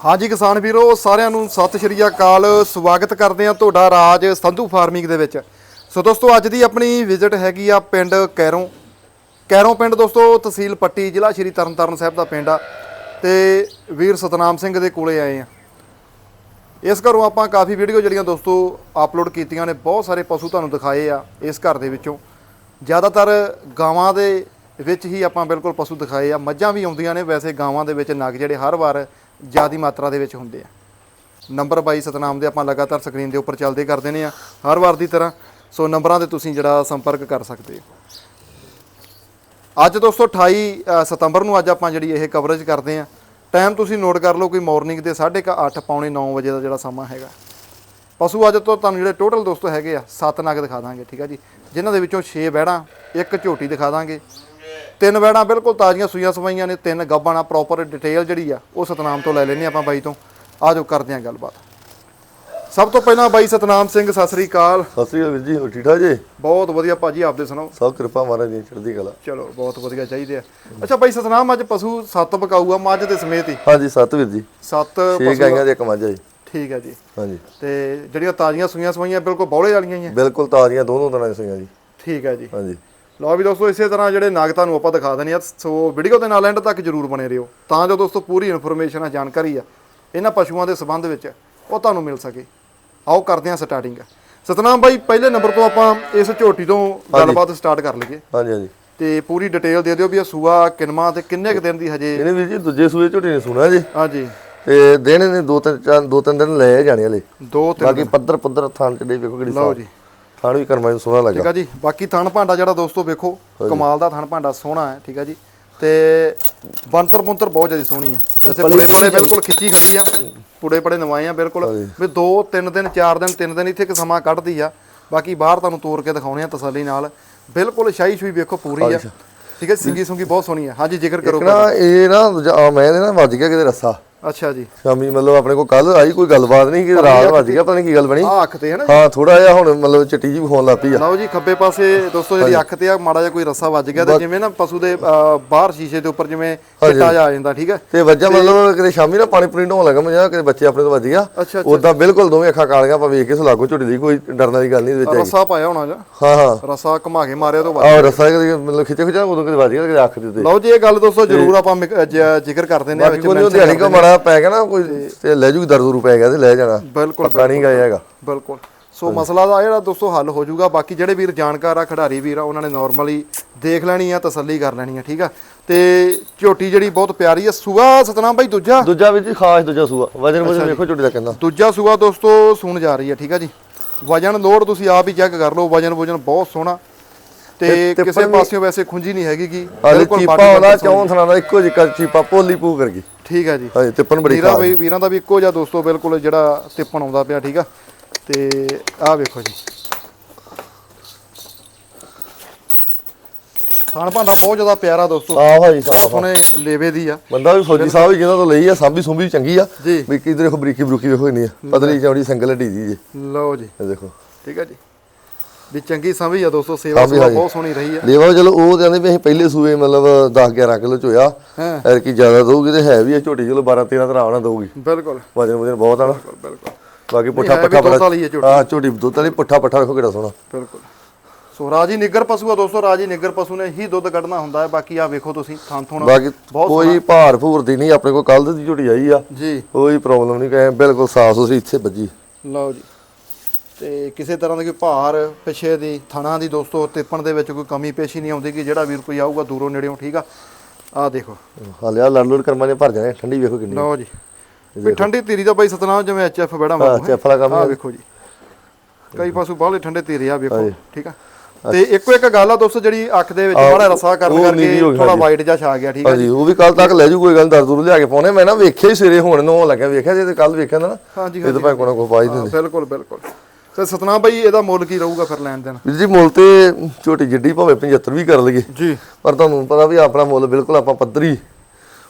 ਹਾਂਜੀ ਕਿਸਾਨ ਵੀਰੋ, ਸਾਰਿਆਂ ਨੂੰ ਸਤਿ ਸ਼੍ਰੀ ਅਕਾਲ। ਸਵਾਗਤ ਕਰਦੇ ਹਾਂ ਤੁਹਾਡਾ ਰਾਜ ਸੰਧੂ ਫਾਰਮਿੰਗ ਦੇ ਵਿੱਚ। ਸੋ ਦੋਸਤੋ, ਅੱਜ ਦੀ ਆਪਣੀ ਵਿਜ਼ਿਟ ਹੈਗੀ ਆ ਪਿੰਡ ਕੈਰੋਂ। ਕੈਰੋਂ ਪਿੰਡ ਦੋਸਤੋ, ਤਹਿਸੀਲ ਪੱਟੀ, ਜ਼ਿਲ੍ਹਾ ਸ਼੍ਰੀ ਤਰਨਤਾਰਨ ਸਾਹਿਬ ਦਾ ਪਿੰਡ ਆ। ਤੇ ਵੀਰ ਸਤਨਾਮ ਸਿੰਘ ਦੇ ਕੋਲੇ ਆਏ ਆ। ਇਸ ਘਰੋਂ ਆਪਾਂ ਕਾਫੀ ਵੀਡੀਓ ਜਿਹੜੀਆਂ ਦੋਸਤੋ ਅਪਲੋਡ ਕੀਤੀਆਂ ਨੇ, ਬਹੁਤ ਸਾਰੇ ਪਸ਼ੂ ਤੁਹਾਨੂੰ ਦਿਖਾਏ ਆ ਇਸ ਘਰ ਦੇ ਵਿੱਚੋਂ। ਜ਼ਿਆਦਾਤਰ ਗਾਵਾਂ ਦੇ ਵਿੱਚ ਹੀ ਆਪਾਂ ਬਿਲਕੁਲ ਪਸ਼ੂ ਦਿਖਾਏ ਆ। ਮੱਝਾਂ ਵੀ ਆਉਂਦੀਆਂ ਨੇ, ਵੈਸੇ ਗਾਵਾਂ ਦੇ ਵਿੱਚ ਨਗ ਜਿਹੜੇ ਹਰ ਵਾਰ ਜ਼ਿਆਦੀ ਮਾਤਰਾ ਦੇ ਵਿੱਚ ਹੁੰਦੇ ਆ। ਨੰਬਰ 22 ਸਤਨਾਮ ਦੇ ਆਪਾਂ ਲਗਾਤਾਰ ਸਕਰੀਨ ਦੇ ਉੱਪਰ ਚੱਲਦੇ ਕਰਦੇ ਨੇ ਆ, ਹਰ ਵਾਰ ਦੀ ਤਰ੍ਹਾਂ। ਸੋ ਨੰਬਰਾਂ ਤੇ ਤੁਸੀਂ ਜਿਹੜਾ ਸੰਪਰਕ ਕਰ ਸਕਦੇ ਹੋ। ਅੱਜ ਦੋਸਤੋ 28 ਸਤੰਬਰ ਨੂੰ ਅੱਜ ਆਪਾਂ ਜਿਹੜੀ ਇਹ ਕਵਰੇਜ ਕਰਦੇ ਆ। ਟਾਈਮ ਤੁਸੀਂ ਨੋਟ ਕਰ ਲਓ ਕੋਈ ਮਾਰਨਿੰਗ ਦੇ 8:30 ਪੌਣੇ 9 ਵਜੇ ਦਾ ਜਿਹੜਾ ਸਮਾਂ ਹੈਗਾ। ਪਸ਼ੂ ਅੱਜ ਤੋਂ ਤੁਹਾਨੂੰ ਜਿਹੜੇ ਟੋਟਲ ਦੋਸਤੋ ਹੈਗੇ ਆ 7 ਨਗ ਦਿਖਾ ਦਾਂਗੇ, ਠੀਕ ਆ ਜੀ। ਜਿਨ੍ਹਾਂ ਦੇ ਵਿੱਚੋਂ 6 ਵਹਿੜਾਂ ਇੱਕ ਝੋਟੀ ਦਿਖਾ ਦਾਂਗੇ। ਤਿੰਨ ਵਹਿੜਾਂ ਬਿਲਕੁਲ ਤਾਜ਼ੀਆਂ ਸੂਈਆਂ ਸਵਾਈਆਂ ਨੇ ਤਿੰਨ ਗੱਬਾਂ ਪ੍ਰੋਪਰ ਡਿਟੇਲ ਜਿਹੜੀ ਆ ਉਹ ਸਤਨਾਮ ਤੋਂ ਲੈ ਲੈਣੇ ਆਪਾਂ ਬਾਈ ਤੋਂ। ਆ ਜਾਓ ਕਰਦੇ ਆ ਗੱਲਬਾਤ। ਸਭ ਤੋਂ ਪਹਿਲਾਂ ਬਾਈ ਸਤਨਾਮ ਸਿੰਘ ਸਤਿ ਸ੍ਰੀ ਅਕਾਲ। ਸਤਿ ਸ੍ਰੀ ਅਕਾਲ ਵੀਰ ਜੀ ਹੋਰ ਠੀਕ ਠਾਕ ਜੀ? ਬਹੁਤ ਵਧੀਆ ਭਾਜੀ ਆਪਦੇ ਸੁਣਾਓ? ਸਭ ਕਿਰਪਾ ਮਹਾਰਾਜ ਦੀ ਚੜ੍ਹਦੀ ਕਲਾ। ਚਲੋ ਬਹੁਤ ਵਧੀਆ ਚਾਹੀਦੇ ਆ। ਅੱਛਾ ਬਾਈ ਸਤਨਾਮ ਅੱਜ ਪਸ਼ੂ ਸੱਤ ਬਕਾਊ ਆ ਮੱਝ ਦੇ ਸਮੇਤ ਹੀ? ਹਾਂਜੀ ਸੱਤ ਵੀਰ ਜੀ। ਸੱਤ ਛੇ ਗਾਈਆਂ ਦੇ ਇੱਕ ਮੱਝ ਜੀ। ਠੀਕ ਹੈ ਜੀ। ਹਾਂਜੀ। ਤੇ ਜਿਹੜੀਆਂ ਤਾਜ਼ੀਆਂ ਸੂਈਆਂ ਸਵਾਈਆਂ ਬਿਲਕੁਲ ਬੌਲੇ ਵਾਲੀਆਂ ਹੀ ਆ? ਬਿਲਕੁਲ ਤਾਜ਼ੀਆਂ ਦੋਨੋਂ ਤਰ੍ਹਾਂ ਦੀਆਂ ਸੀਗੀਆਂ ਜੀ। ਠੀਕ ਹੈ ਜੀ। ਹਾਂਜੀ। ਲਓ ਵੀ ਦੋਸਤੋ ਇਸੇ ਤਰ੍ਹਾਂ ਜਿਹੜੇ ਨਾਗ ਤੁਹਾਨੂੰ ਆਪਾਂ ਦਿਖਾ ਦੇਣੇ ਆ ਸੋ ਵੀਡੀਓ ਦੇ ਨਾਲ ਐਂਡ ਤੱਕ ਜਰੂਰ ਬਣੇ ਰਹੋ। ਤਾਂ ਜੋ ਦੋਸਤੋ ਪੂਰੀ ਇਨਫੋਰਮੇਸ਼ਨ ਆ ਜਾਣਕਾਰੀ ਆ ਇਹਨਾਂ ਪਸ਼ੂਆਂ ਦੇ ਸੰਬੰਧ ਵਿੱਚ ਉਹ ਤੁਹਾਨੂੰ ਮਿਲ ਸਕੇ। ਆਓ ਕਰਦੇ ਹਾਂ ਸਟਾਰਟਿੰਗ ਸਤਨਾਮ ਬਾਈ ਪਹਿਲੇ ਨੰਬਰ ਤੋਂ ਆਪਾਂ ਇਸ ਝੋਟੀ ਤੋਂ ਗੱਲਬਾਤ ਸਟਾਰਟ ਕਰ ਲਈਏ। ਹਾਂਜੀ ਹਾਂਜੀ। ਤੇ ਪੂਰੀ ਡਿਟੇਲ ਦੇ ਦਿਓ ਵੀ ਇਹ ਸੂਆ ਕਿਨਮਾ ਤੇ ਕਿੰਨੇ ਕੁ ਦਿਨ ਦੀ ਹਜੇ ਇਹਨੇ ਵੀਰ ਜੀ ਦੂਜੇ ਸੂਏ ਝੋਟੀ ਨੇ ਸੁਣਿਆ ਜੀ। ਹਾਂਜੀ। ਤੇ ਦਿਨ ਨੇ ਦੋ ਤਿੰਨ ਚਾਰ ਦੋ ਤਿੰਨ ਦਿਨ ਲੈ ਜਾਣੇ ਹਲੇ। ਦੋ ਤਿੰਨ ਬਾਕੀ ਪੱਧਰ ਪੱਧਰ ਥਾਂ ਚ ਡੇ ਵੇਖੋ ਕਿਹੜੀ ਲਓ ਜੀ। ਥਾਣ ਵੀ ਕਰਮਾਂ ਨੂੰ ਸੋਹਣਾ ਠੀਕ ਲੱਗਾ ਆ ਜੀ। ਬਾਕੀ ਥਣ ਭਾਂਡਾ ਜਿਹੜਾ ਦੋਸਤੋ ਵੇਖੋ ਕਮਾਲ ਦਾ ਥਣ ਭਾਂਡਾ ਸੋਹਣਾ ਹੈ ਠੀਕ ਆ ਜੀ। ਤੇ ਬੰਤਰ ਬੰਤਰ ਬਹੁਤ ਜ਼ਿਆਦਾ ਸੋਹਣੀ ਆ। ਵੈਸੇ ਪੁੜੇ ਪੜੇ ਬਿਲਕੁਲ ਖਿੱਚੀ ਖੜੀ ਆ ਪੁੜੇ ਪੜੇ ਨਵਾਏ ਆ ਬਿਲਕੁਲ। ਵੀ 2 3 ਦਿਨ 4 ਦਿਨ 3 ਦਿਨ ਇੱਥੇ ਕਿ ਸਮਾਂ ਕੱਢਦੀ ਆ। ਬਾਕੀ ਬਾਹਰ ਤੁਹਾਨੂੰ ਤੋਰ ਕੇ ਦਿਖਾਉਣੇ ਆ ਤਸੱਲੀ ਨਾਲ। ਬਿਲਕੁਲ ਸ਼ਾਹੀ ਸ਼ੂਈ ਵੇਖੋ ਪੂਰੀ ਆ। ਠੀਕ ਹੈ ਸਿੰਗੀ ਸੁੰਗੀ ਬਹੁਤ ਸੋਹਣੀ ਆ। ਹਾਂਜੀ ਜ਼ਿਕਰ ਕਰੋ ਇਹ ਨਾ ਮੈਂ ਨਾ ਵੱਜ ਗਿਆ ਕਿਤੇ ਰੱਸਾ। ਅੱਛਾ ਜੀ। ਸ਼ਾਮੀ ਮਤਲਬ ਆਪਣੇ ਕੋਲ ਕੱਲ ਆਈ ਕੋਈ ਗੱਲਬਾਤ ਨਹੀਂ ਕਿ ਰਾਤ ਵੱਜ ਗਿਆ ਪਤਾ ਨਹੀਂ ਕੀ ਗੱਲ ਬਣੀ। ਆ ਅੱਖ ਤੇ ਹੈ ਨਾ। ਹਾਂ ਥੋੜਾ ਜਿਹਾ ਹੁਣ ਮਤਲਬ ਚਿੱਟੀ ਜੀ ਵਿਖਾਉਣ ਲੱਗ ਪਈ ਆ। ਲਓ ਜੀ ਖੱਬੇ ਪਾਸੇ ਦੋਸਤੋ ਜਿਹੜੀ ਅੱਖ ਤੇ ਆ ਮਾੜਾ ਜਿਹਾ ਕੋਈ ਰੱਸਾ ਵੱਜ ਗਿਆ ਤੇ ਜਿਵੇਂ ਨਾ ਪਸ਼ੂ ਦੇ ਬਾਹਰ ਸ਼ੀਸ਼ੇ ਦੇ ਉੱਪਰ ਜਿਵੇਂ ਚਿੱਟਾ ਆ ਜਾਂਦਾ ਠੀਕ ਹੈ? ਤੇ ਵੱਜਾ ਮਤਲਬ ਕਿਤੇ ਸ਼ਾਮੀ ਨਾ ਪਾਣੀ ਪੂਣੀ ਢੋਣ ਲੱਗਾ ਮੈਂ ਕਿਤੇ ਬੱਚੇ ਆਪਣੇ ਤੋਂ ਵੱਜ ਗਿਆ। ਉਦਾਂ ਬਿਲਕੁਲ ਦੋਵੇਂ ਅੱਖਾਂ ਕਾਲੀਆਂ ਆਪਾਂ ਵੇਖ ਕੇ ਸਲਾਗੋ ਝੁੱਟੀ ਦੀ ਕੋਈ ਡਰਨ ਵਾਲੀ ਗੱਲ ਨਹੀਂ ਵਿੱਚ ਹੈਗੀ। ਰੱਸਾ ਪਾਇਆ ਹੋਣਾ ਜਾਂ? ਹਾਂ ਹਾਂ। ਰਸਾ ਘੁਮਾ ਕੇ ਮਾਰਿਆ ਤੋਂ ਬਾਅਦ ਆਹ ਰਸਾ ਮਤਲਬ ਖਿੱਚੇ ਖਿਚਾ ਉਦੋਂ ਕਿਤੇ ਵੱਜ ਗਿਆ ਕਿਤੇ ਅੱਖ ਦੇ ਉੱਤੇ। ਲਓ ਜੀ ਇਹ ਗੱਲ ਦੋਸਤੋ ਜਰੂਰ ਆਪਾਂ ਜ- ਜ਼ਿਕਰ ਕਰਦੇ ਨੇ ਦਿਹਾੜੀ ਕੋ ਮਾੜਾ ਪੈ ਗਿਆ ਨਾ ਕੋਈ ਤੇ ਲੈ ਜੂਗੀ ਦਰਦ ਰੂ ਪੈ ਗਿਆ ਤੇ ਲੈ ਜਾਣਾ। ਬਿਲਕੁਲ ਪੱਕਾ ਨਹੀਂ ਗਿਆ ਹੈਗਾ। ਬਿਲਕੁਲ। ਸੋ ਮਸਲਾ ਦਾ ਜਿਹੜਾ ਦੋਸਤੋ ਹੱਲ ਹੋ ਜਾਊਗਾ ਬਾਕੀ ਜਿਹੜੇ ਵੀਰ ਜਾਣਕਾਰ ਆ ਖਿਡਾਰੀ ਵੀਰ ਆ ਉਹਨਾਂ ਨੇ ਨਾਰਮਲੀ ਦੇਖ ਲੈਣੀ ਆ ਤਸੱਲੀ ਕਰ ਲੈਣੀ ਆ ਠੀਕ ਆ? ਤੇ ਝੋਟੀ ਜਿਹੜੀ ਬਹੁਤ ਪਿਆਰੀ ਆ ਸੂਆ ਸਤਨਾਮ ਭਾਈ ਦੂਜਾ? ਦੂਜਾ ਵੀ ਜੀ ਖਾਸ ਦੂਜਾ ਸੂਆ। ਵਜਨ ਵਜਨ ਵੇਖੋ ਝੁੱਟੀ ਦਾ ਕਹਿੰਦਾ ਦੂਜਾ ਸੂਆ ਦੋਸਤੋ ਸੂਣ ਜਾ ਰਹੀ ਆ ਠੀਕ ਆ ਜੀ। ਵਜਨ ਲੋਡ ਤੁਸੀਂ ਆਪ ਹੀ ਚੈੱਕ ਕਰ ਲਓ ਵਜਨ ਵਜਨ ਬਹੁਤ ਸੋਹਣਾ। ਤੇ ਕਿਸੇ ਪਾਸਿਓਂ ਵੈਸੇ ਖੁੰਜੀ ਨਹੀਂ ਹੈਗੀ ਕੀ? ਹਾਲੇ ਚੀਪਾ ਆਉਂਦਾ ਚੌਂ ਥਣਾ ਦਾ ਇੱਕੋ ਜਿਹਾ ਚੀਪਾ ਪੋਲੀ ਪੂ ਕਰ ਗਈ। ਠੀਕ ਆ ਜੀ। ਹਾਂਜੀ ਤਿੱਪਣ ਬੜੀ ਵੀਰਾਂ ਵੀ ਵੀਰਾਂ ਦਾ ਵੀ ਇੱਕੋ ਜਿਹਾ ਦੋਸਤੋ ਬਿਲਕੁਲ ਜਿਹੜਾ ਤਿੱਪਣ ਆਉਂਦਾ ਪਿਆ ਠੀਕ ਆ? ਤੇ ਆਹ ਵੇਖੋ ਜੀ। ਥਾਣ ਭਾਂਡਾ ਬਹੁਤ ਜ਼ਿਆਦਾ ਪਿਆਰਾ ਦੋਸਤੋ। ਸਾਫ਼ ਹੈ ਜੀ ਸਾਫ਼ ਲੇਵੇ ਦੀ ਆ। ਬੰਦਾ ਵੀ ਫੌਜੀ ਸਾਹਿਬ ਵੀ ਜਿਹਨਾਂ ਤੋਂ ਲਈ ਆ ਸਾਂਭੀ ਸੁੰਭੀ ਚੰਗੀ ਆ। ਵੀ ਕਿਧਰੇ ਦੇਖੋ ਬਰੀਕੀ ਬਰੂਕੀ ਵੇਖੋ ਨਹੀਂ ਆ। ਪਤਲੀ ਚੌੜੀ ਸੰਗਲ ਢੀ ਜੀ। ਲਓ ਜੀ। ਇਹ ਦੇਖੋ। ਠੀਕ ਆ ਜੀ। ਵੀ ਚੰਗੀ ਸਮਝ ਆ ਦੋਸਤੋ ਸੇਵਾ ਸੁਭਾ। ਬਹੁਤ ਸੋਹਣੀ ਰਹੀ ਆ। ਲੇਵਾ ਚਲੋ ਉਹ ਕਹਿੰਦੇ ਵੀ ਅਸੀਂ ਪਹਿਲੇ ਸੂਏ ਮਤਲਬ 10 11 ਕਿਲੋ ਚ ਹੋਇਆ ਹਾਂ। ਐਰ ਕੀ ਜ਼ਿਆਦਾ ਦਊਗੀ ਤੇ ਹੈ ਵੀ ਇਹ ਝੋਟੀ ਚਲੋ 12 13 ਤਰ੍ਹਾਂ ਆਉਣਾ ਦਊਗੀ। ਬਿਲਕੁਲ। ਵਜਨ ਵਜਨ ਬਹੁਤ ਆ ਨਾ। ਬਿਲਕੁਲ ਬਾਕੀ ਪੁੱਠਾ ਪੱਠਾ ਵਾਲੀ ਹੈ ਝੋਟੀ। ਦੁੱਧ ਵਾਲੀ ਪੁੱਠਾ ਪੱਠਾ ਵੇਖੋ ਕਿਹੜਾ ਸੋਹਣਾ। ਬਿਲਕੁਲ। ਸੋ ਰਾਜੀ ਨਿੱਗਰ ਪਸ਼ੂ ਆ ਦੋਸਤੋ ਰਾਜੀ ਨਿੱਗਰ ਪਸ਼ੂ ਨੇ ਹੀ ਦੁੱਧ ਕੱਢਣਾ ਹੁੰਦਾ ਹੈ। ਬਾਕੀ ਆ ਵੇਖੋ ਤੁਸੀਂ ਥਾਂ ਥੋਣਾ ਬਾਕੀ ਕੋਈ ਭਾਰ ਭੂਰ ਦੀ ਨਹੀਂ ਆਪਣੇ ਕੋਲ ਕੱਲ ਦੀ ਝੋਟੀ ਆਈ ਆ। ਜੀ। ਕੋਈ ਪ੍ਰੋਬਲਮ ਨਹੀਂ ਕਹੇ ਬਿਲਕੁਲ ਸਾਫ਼ ਸੁਥਰੀ ਇੱਥੇ ਵੱਜੀ। ਲਓ ਜੀ। ਤੇ ਕਿਸੇ ਤਰ੍ਹਾਂ ਦਾ ਕੋਈ ਭਾਰ ਪਿਛੇ ਦੀ ਥਣਾ ਦੀ ਦੋਸਤੋ ਤਿੱਪਣ ਦੇ ਵਿੱਚ ਕੋਈ ਕਮੀ ਪੇਸ਼ੀ ਨਹੀਂ ਆਉਂਦੀ ਕਿ ਜਿਹੜਾ ਵੀਰ ਕੋਈ ਆਊਗਾ ਦੂਰੋਂ ਨੇੜਿਓਂ ਠੀਕ ਆ? ਆਹ ਦੇਖੋ। ਹਾਲੇ ਆ ਲੜ ਲੜ ਕਰਮਾਂ ਨੇ ਭਰ ਜਾਣੇ ਠੰਡੀ ਵੇਖੋ ਕਿੰਨੀ ਲਓ ਜੀ। ਵੀ ਠੰਡੀ ਤੀਰੀ ਦਾ ਬਾਈ ਸਤਨਾਮ ਜਿਵੇਂ ਐਚਐਫ ਬੜਾ ਹਾਂ ਮਾਰੂ ਚੈਫਲਾ ਕੰਮ ਆਹ ਵੇਖੋ ਜੀ। ਕਈ ਪਾਸੋਂ ਬਾਹਲੇ ਠੰਡੇ ਤੀਰੇ ਆ ਵੇਖੋ ਠੀਕ ਆ? ਤੇ ਇੱਕੋ ਇੱਕ ਗੱਲ ਆ ਦੋਸਤੋ ਜਿਹੜੀ ਅੱਖ ਦੇ ਵਿੱਚ ਮਾੜਾ ਰਸਾ ਕਰਨ ਕਰਕੇ ਹੋ ਥੋੜਾ ਵਾਈਟ ਜਿਹਾ ਛਾ ਗਿਆ ਠੀਕ ਆ ਹਾਂਜੀ ਉਹ ਵੀ ਕੱਲ ਤੱਕ ਲੈ ਜੂ ਕੋਈ ਗੱਲ ਦਰਦ ਦੂਰ ਲਿਆ ਕੇ ਪਾਉਣੇ ਮੈਂ ਨਾ ਵੇਖਿਆ ਹੀ ਸਵੇਰੇ ਹੁਣ ਨੂੰ ਲੱਗਿਆ ਵੇਖਿਆ ਜੇ ਤੇ ਕੱਲ ਵੇਖਿਆ ਨਾ। ਹਾਂਜੀ ਇਹ ਤਾਂ ਭਾਵੇਂ ਕੋਣਾ ਕੋ ਪਾਈ ਹਾਂ, ਦਿੰਦੇ। ਬਿਲਕੁਲ ਬਿਲਕੁਲ। ਤੇ ਸਤਨਾਮ ਬਾਈ ਇਹਦਾ ਮੁੱਲ ਕੀ ਰਹੂਗਾ ਫਿਰ ਲੈਣ ਦੇਣ? ਵੀਰ ਜੀ ਮੁੱਲ ਤੇ ਝੋਟੀ ਜਿੱਡੀ ਭਾਵੇਂ 75 ਵੀ ਕਰ ਲਈਏ। ਜੀ। ਪਰ ਤੁਹਾਨੂੰ ਪਤਾ ਵੀ ਆਪਣਾ ਮੁੱਲ ਬਿਲਕੁਲ ਆਪਾਂ ਪੱਧਰੀ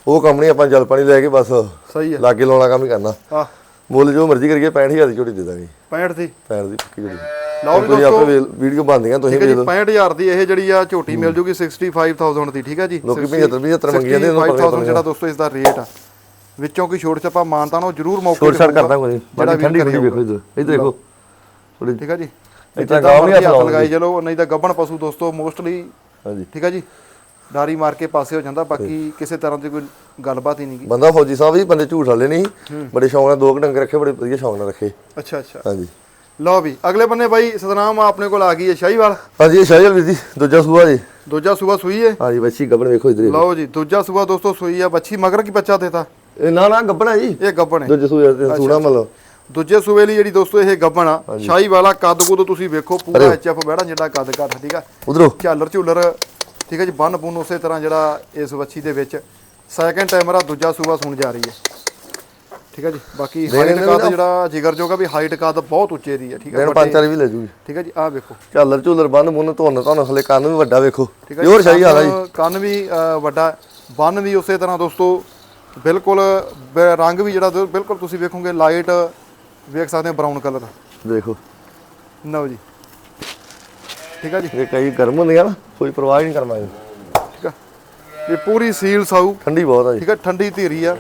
ਉਹ ਕੰਮ ਨਹੀਂ ਆਪਾਂ ਜਲ ਪਾਣੀ ਲੈ ਕੇ ਬਸ ਸਹੀ ਹੈ। ਲਾਗੇ ਲਾਉਣਾ ਕੰਮ ਹੀ ਕਰਨਾ। ਆ ਮੁੱਲ ਜੋ ਮਰਜ਼ੀ ਕਰੀਏ 65000 ਦੀ ਝੋਟੀ ਦੇ ਦਾਂਗੇ। 65 ਦੀ? ਪੈਰ ਦੀ ਪੱਕੀ ਝੋਟੀ। ਲਓ ਵੀ ਆਪੇ ਵੀਡੀਓ ਬਣਦੀਆਂ ਤੁਸੀਂ ਹੈ ਵੇਖ ਜੀ ਲਓ 65000 ਦੀ ਇਹ ਜਿਹੜੀ ਆ ਝੋਟੀ ਮਿਲ ਜੂਗੀ 65000 ਦੀ ਠੀਕ ਹੈ ਜੀ? ਲੋਕੀ 75 75 ਮੰਗੀ ਜਾਂਦੇ, ਇਹਨੂੰ 65000 ਜਿਹੜਾ ਦੋਸਤੋ ਇਸ ਦਾ ਰੇਟ ਆ। ਵਿੱਚੋਂ ਕੋਈ ਛੋਟ ਛਪਾ ਮਾਨਤਾ ਨੂੰ ਜਰੂਰ ਮੌਕੇ ਛੋਟ ਤੇ ਛਾਟ ਕਰਦਾ ਕੋਈ। ਜਿਹੜਾ ਠੰਡੀ ਠੰਡੀ ਵੇਖੋ ਇਧਰ ਦੇਖੋ। ਥੋੜੀ ਠੀਕ ਆ ਜੀ? ਤਾਂ ਜਿੱਦਾਂ ਗਾਂਵ ਨੀ ਮਰਜ਼ੀ ਹੱਥ। ਲਗਾਈ ਚਲੋ ਨਹੀਂ ਤਾਂ ਗੱਬਣ ਪਸ਼ੂ ਦੋਸਤੋ ਮੋਸਟਲੀ ਹਾਂਜੀ। ਠੀਕ ਆ ਜੀ? ਡਾਰੀ ਮਾਰ ਕੇ ਪਾਸੇ ਹੋ ਜਾਂਦਾ ਬਾਕੀ ਕਿਸੇ ਤਰ੍ਹਾਂ ਦੀ ਕੋਈ ਗੱਲਬਾਤ ਹੀ ਨਹੀਂ ਗੀ। ਬੰਦਾ ਫੌਜੀ ਸਾਹਿਬ ਵੀ ਬੰਦੇ ਝੂਠ ਵਾਲੇ ਨਹੀਂ ਬੜੇ ਸ਼ੌਂਕ ਨਾਲ ਦੋ ਡੰਗਰ ਰੱਖੇ ਬੜੇ ਵਧੀਆ ਸ਼ੌਂਕ ਨਾਲ ਰੱਖੇ। ਅੱਛਾ ਅੱਛਾ। ਹਾਂਜੀ। ਲਓ ਵੀ ਅਗਲੇ ਬੰਨੇ ਬਾਈ ਸਤਨਾਮ ਆਪਣੇ ਕੋਲ ਆ ਗਈ ਹੈ ਸ਼ਾਹੀਵਾਲ। ਹਾਂਜੀ ਇਹ ਸ਼ਾਹਜਲ ਵੀਰ ਜੀ ਦੂਜਾ ਸੂਆ ਜੀ। ਦੂਜਾ ਸੂਆ ਸੂਈ ਹੈ ਹਾਂਜੀ ਬੱਚੀ ਗੱਬਣ ਵੇਖੋ ਇਧਰ ਲਓ ਜੀ ਦੂਜਾ ਸੂਆ ਦੋਸਤੋ ਸੂਈ ਆ ਬੱਚੀ ਮਗਰ ਕੀ ਬੱਚਾ ਦੇਤਾ ਇਹ ਨਾ ਨਾ ਗੱਬਣ ਜੀ। ਇਹ ਗੱਬਣ ਹੈ ਦੂਜੇ ਸੂਏ ਤੇ ਸੂਣਾ ਮਤਲਬ। ਦੂਜੇ ਸੂਏ ਲਈ ਜਿਹੜੀ ਦੋਸਤੋ ਇਹ ਗੱਬਣ ਆ ਸ਼ਾਹੀ ਵਾਲਾ ਕੱਦ ਕੁਦ ਤੁਸੀਂ ਵੇਖੋ ਪੂਰਾ ਐਚਐਫ ਬੈੜਾ ਜਿਹੜਾ ਕੱਦ ਘੱਟ ਠੀਕ ਆ? ਉਧਰੋਂ। ਝਾਲਰ ਝੂਲਰ ਠੀਕ ਹੈ ਜੀ ਬੰਨ ਬੁੰਨ ਉਸੇ ਤਰ੍ਹਾਂ ਜਿਹੜਾ ਇਸ ਵੱਛੀ ਦੇ ਵਿੱਚ ਸੈਕੰਡ ਟਾਈਮਰ ਆ ਦੂਜਾ ਸੂਆ ਸੁਣ ਜਾ ਰਹੀ ਹੈ। ਠੀਕ ਹੈ ਜੀ ਬਾਕੀ ਹਾਈਟ ਕੱਦ ਜਿਹੜਾ ਜਿਗਰ ਜੋਗਾ ਵੀ ਹਾਈਟ ਕੱਦ ਬਹੁਤ ਉੱਚੇ ਦੀ ਹੈ ਠੀਕ ਹੈ ਪੰਜ ਚਾਰ ਵੀ ਲੈ ਜੂਗੀ। ਠੀਕ ਹੈ ਜੀ ਆਹ ਵੇਖੋ। ਝਾਲਰ ਝੂਲਰ ਬੰਨ ਮੁੰਨ ਧੁੰਨ ਧੁੰਨ ਹਲੇ ਕੰਨ ਵੀ ਵੱਡਾ ਵੇਖੋ। ਪਿਓਰ ਸ਼ਾਹੀ ਵਾਲਾ ਜੀ। ਕੰਨ- ਵੀ ਵੱਡਾ ਬੰਨ ਵੀ ਉਸੇ ਤਰ੍ਹਾਂ ਦੋਸਤੋ ਬਿਲਕੁਲ ਰੰਗ ਵੀ ਜਿਹੜਾ ਬਿਲਕੁਲ ਤੁਸੀਂ ਵੇਖੋਗੇ ਲਾਈਟ ਵੇਖ ਸਕਦੇ ਹੋ ਬਰਾਊਨ ਕਲਰ ਦੇਖੋ। ਲਓ ਜੀ। ਠੀਕ ਹੈ ਜੀ? ਇਹ ਕਈ ਗਰਮ ਹੁੰਦੀਆਂ ਨਾ ਕੋਈ ਪਰਵਾਹ ਨਹੀਂ ਕਰਨਾ ਇਹ। ਠੀਕ ਹੈ ਇਹ ਪੂਰੀ ਸੀਲ ਸਾਊ। ਠੰਡੀ ਬਹੁਤ ਆ ਜੀ। ਠੀਕ ਹੈ ਠੰਡੀ ਧੀਰੀ ਆ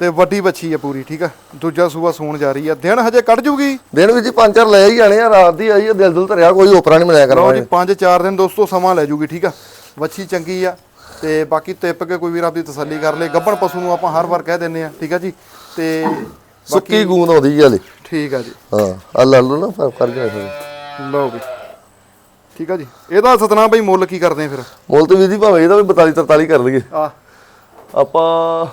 ਤੇ ਵੱਡੀ ਬੱਚੀ ਆ ਪੂਰੀ ਠੀਕ ਆ। ਦੂਜਾ ਸੂਆ ਸੂਣ ਜਾ ਰਹੀ ਆ। ਦਿਨ ਹਜੇ ਕੱਢ ਜੂਗੀ? ਦਿਨ ਵਿੱਚ ਪੰਜ ਚਾਰ ਲੈ ਹੀ ਜਾਣੇ ਆ ਰਾਤ ਦੀ ਆਈ ਆ ਦਿਲ ਦੁਲ ਧਰਿਆ ਕੋਈ ਓਪਰਾ ਨਹੀਂ ਮਿਲਿਆ ਲਓ ਕਰਨਾ ਜੀ 5-4 ਦਿਨ ਦੋਸਤੋ ਸਮਾਂ ਲੈ ਜੂਗੀ ਠੀਕ ਆ। ਬੱਚੀ ਚੰਗੀ ਆ ਤੇ ਬਾਕੀ ਤਿੱਪ ਕੇ ਕੋਈ ਵੀਰ ਆਪਦੀ ਤਸੱਲੀ ਕਰ ਲੇ। ਗੱਭਣ ਪਸ਼ੂ ਨੂੰ ਆਪਾਂ ਹਰ ਵਾਰ ਕਹਿ ਦਿੰਨੇ ਆ ਠੀਕ ਆ ਜੀ। ਤੇ ਸੁੱਕੀ ਗੂੰਦ ਆਉਂਦੀ ਜੀ ਹਲੇ। ਠੀਕ ਆ ਜੀ। ਹਾਂ ਆ ਲੈ ਲਓ ਨਾ ਫਿਰ ਕਰ ਜਾਏ ਲਓ ਵੀ। ਠੀਕ ਆ ਜੀ। ਇਹਦਾ ਸਤਨਾਮ ਭਾਈ ਮੁੱਲ ਕੀ ਕਰਦੇ ਆ ਫਿਰ? ਮੁੱਲ ਤੇ ਵੀ ਜੀ ਭਾਵੇਂ ਇਹਦਾ ਵੀ 42 43 ਕਰ ਲਈਏ। ਆ। ਆਪਾਂ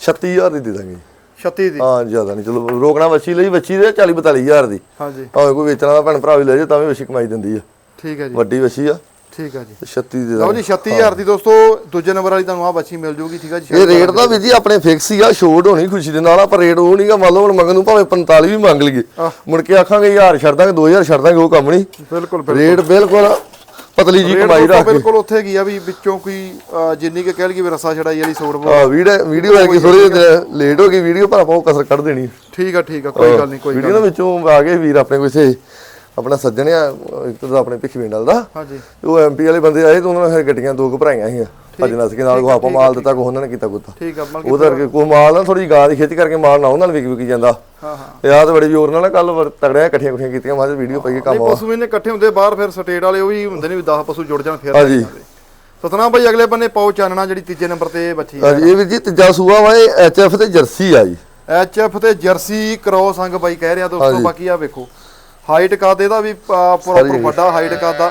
36000 ਦੀ ਦੇ ਦਾਂਗੇ। 36 ਦੀ? ਹਾਂ ਜ਼ਿਆਦਾ ਨਹੀਂ। ਚਲੋ ਰੋਕਣਾ ਵੱਛੀ ਲਈ ਵੱਛੀ ਦੇ 40 42000 ਦੀ। ਹਾਂਜੀ। ਭਾਵੇਂ ਕੋਈ ਵੇਚਣਾ ਦਾ ਭੈਣ ਭਰਾ ਵੀ ਲੈ ਜੇ ਤਾਂ ਵੀ ਵੱਛੀ ਕਮਾਈ ਦਿੰਦੀ ਆ। ਠੀਕ ਆ ਜੀ। ਵੱਡੀ ਵੱਛੀ ਆ। ਠੀਕ ਆ ਜੀ। 36 ਦੇ ਲਓ ਜੀ 36000 ਦੀ ਦੋਸਤੋ ਦੂਜੇ ਨੰਬਰ ਵਾਲੀ ਤੁਹਾਨੂੰ ਆ ਬੱਚੀ ਮਿਲ ਜੂਗੀ ਠੀਕ ਆ ਜੀ ਇਹ ਰੇਟ ਦਾ। ਵੀ ਜੀ ਆਪਣੇ ਫਿਕਸ ਹੀ ਆ ਛੋਟ ਹੋਣੀ ਖੁਸ਼ੀ ਦੇ ਨਾਲ ਆਪਾਂ ਰੇਟ ਉਹ ਨਹੀਂਗਾ ਮੰਨ ਲਓ ਹੁਣ ਮੰਗਣ ਨੂੰ ਭਾਵੇਂ 45 ਵੀ ਮੰਗ ਲਈਏ। ਮੁੜ ਕੇ ਆਖਾਂਗੇ 1000 ਛੱਡ ਦਾਂਗੇ 2000 ਛੱਡ ਦਾਂਗੇ ਉਹ ਕੰਮ ਨਹੀਂ ਬਿਲਕੁਲ ਬਿਲਕੁਲ। ਰੇਟ ਬਿਲਕੁਲ ਪਤਲੀ ਜੀ ਕਮਾਈ ਰੱਖ ਕੇ ਬਿਲਕੁਲ ਉੱਥੇ ਕੀ ਆ ਵੀ ਵਿੱਚੋਂ ਕੋਈ ਜਿੰਨੀ ਕਿ ਕਹਿ ਲਈਏ ਵੀ ਰਸਾ ਛੜਾਈ ਵਾਲੀ ਸੋੜ ਆ ਵੀਡੀਓ ਹੈ ਕਿ ਥੋੜੀ ਲੇਟ ਹੋ ਗਈ ਵੀਡੀਓ ਪਰ ਆਪਾਂ ਉਹ ਕਸਰ ਕੱਢ ਦੇਣੀ। ਠੀਕ ਆ ਠੀਕ ਆ ਕੋਈ ਗੱਲ ਨਹੀਂ ਕੋਈ ਵੀਡੀਓ ਦੇ ਵਿੱਚੋਂ ਆ ਗਏ ਵੀਰ ਆਪਣੇ ਕੋਈ ਸੇ ਆਪਣਾ ਸੱਜਣ ਆ ਇੱਕ ਤਾਂ ਆਪਣੇ ਭਿੱਖਵਿੰਡਲ ਦਾ। ਹਾਂਜੀ। ਉਹ ਐਮਪੀ ਵਾਲੇ ਬੰਦੇ ਆਏ ਤੇ ਉਹਨਾਂ ਨੇ ਫਿਰ ਗੱਡੀਆਂ ਦੋ ਕੁ ਭਰਾਈਆਂ ਸੀ ਭੱਜ ਨਸ ਕੇ ਨਾਲ ਕੋ ਆਪਾਂ ਮਾਲ ਦਿੱਤਾ ਕੋ ਉਹਨਾਂ ਨੇ ਕੀਤਾ ਕੁੱਤਾ। ਠੀਕ ਆ ਉਹਦਾ ਕਰਕੇ ਕੋ ਮਾਲ ਨਾ ਥੋੜੀ ਗਾਂ ਦੀ ਖੇਤੀ ਕਰਕੇ ਮਾਲ ਨਾ ਉਹਨਾਂ ਨਾਲ ਵਿਕ ਵਿਕ ਜਾਂਦਾ। ਹਾਂ ਹਾਂ। ਆਹ ਤੇ ਬੜੀ ਜ਼ੋਰ ਨਾਲ ਕੱਲ ਤਗੜਿਆ ਇਕੱਠੀਆਂ ਇਕੱਠੀਆਂ ਕੀਤੀਆਂ ਮਾਜ ਵੀਡੀਓ ਪਾਈਏ ਨਹੀਂ ਕੰਮ ਆ। ਪਸ਼ੂ ਇਹਨੇ ਇਕੱਠੇ ਹੁੰਦੇ ਬਾਹਰ ਫਿਰ ਸਟੇਟ ਵਾਲੇ ਉਹ ਵੀ ਹੁੰਦੇ ਨੇ ਵੀ 10 ਪਸ਼ੂ ਜੁੜ ਜਾਣ ਫਿਰ ਹਾਂਜੀ। ਸਤਨਾਮ ਭਾਈ ਅਗਲੇ ਬੰਨੇ ਪਾਉ ਚਾਨਣਾ ਜਿਹੜੀ ਤੀਜੇ ਨੰਬਰ ਤੇ ਬੱਚੀ ਹਾਂਜੀ ਇਹ ਵੀ ਜੀ ਤੀਜਾ ਸੂਆ ਵਾ ਇਹ ਐਚਐਫ ਤੇ ਜਰਸੀ ਆ ਜੀ। ਐਚਐਫ ਤੇ ਜਰਸੀ ਕ੍ਰੋਸ ਅੰਗ ਬਾਈ ਕਹਿ ਰਿਹਾ ਦੋਸਤੋ ਬਾਕੀ ਆ ਵੇਖੋ। ਹਾਈਟ ਕੱਦ ਇਹਦਾ ਵੀ ਪ੍ਰੋਪਰ ਵੱਡਾ ਹਾਈਟ ਕੱਦ ਆ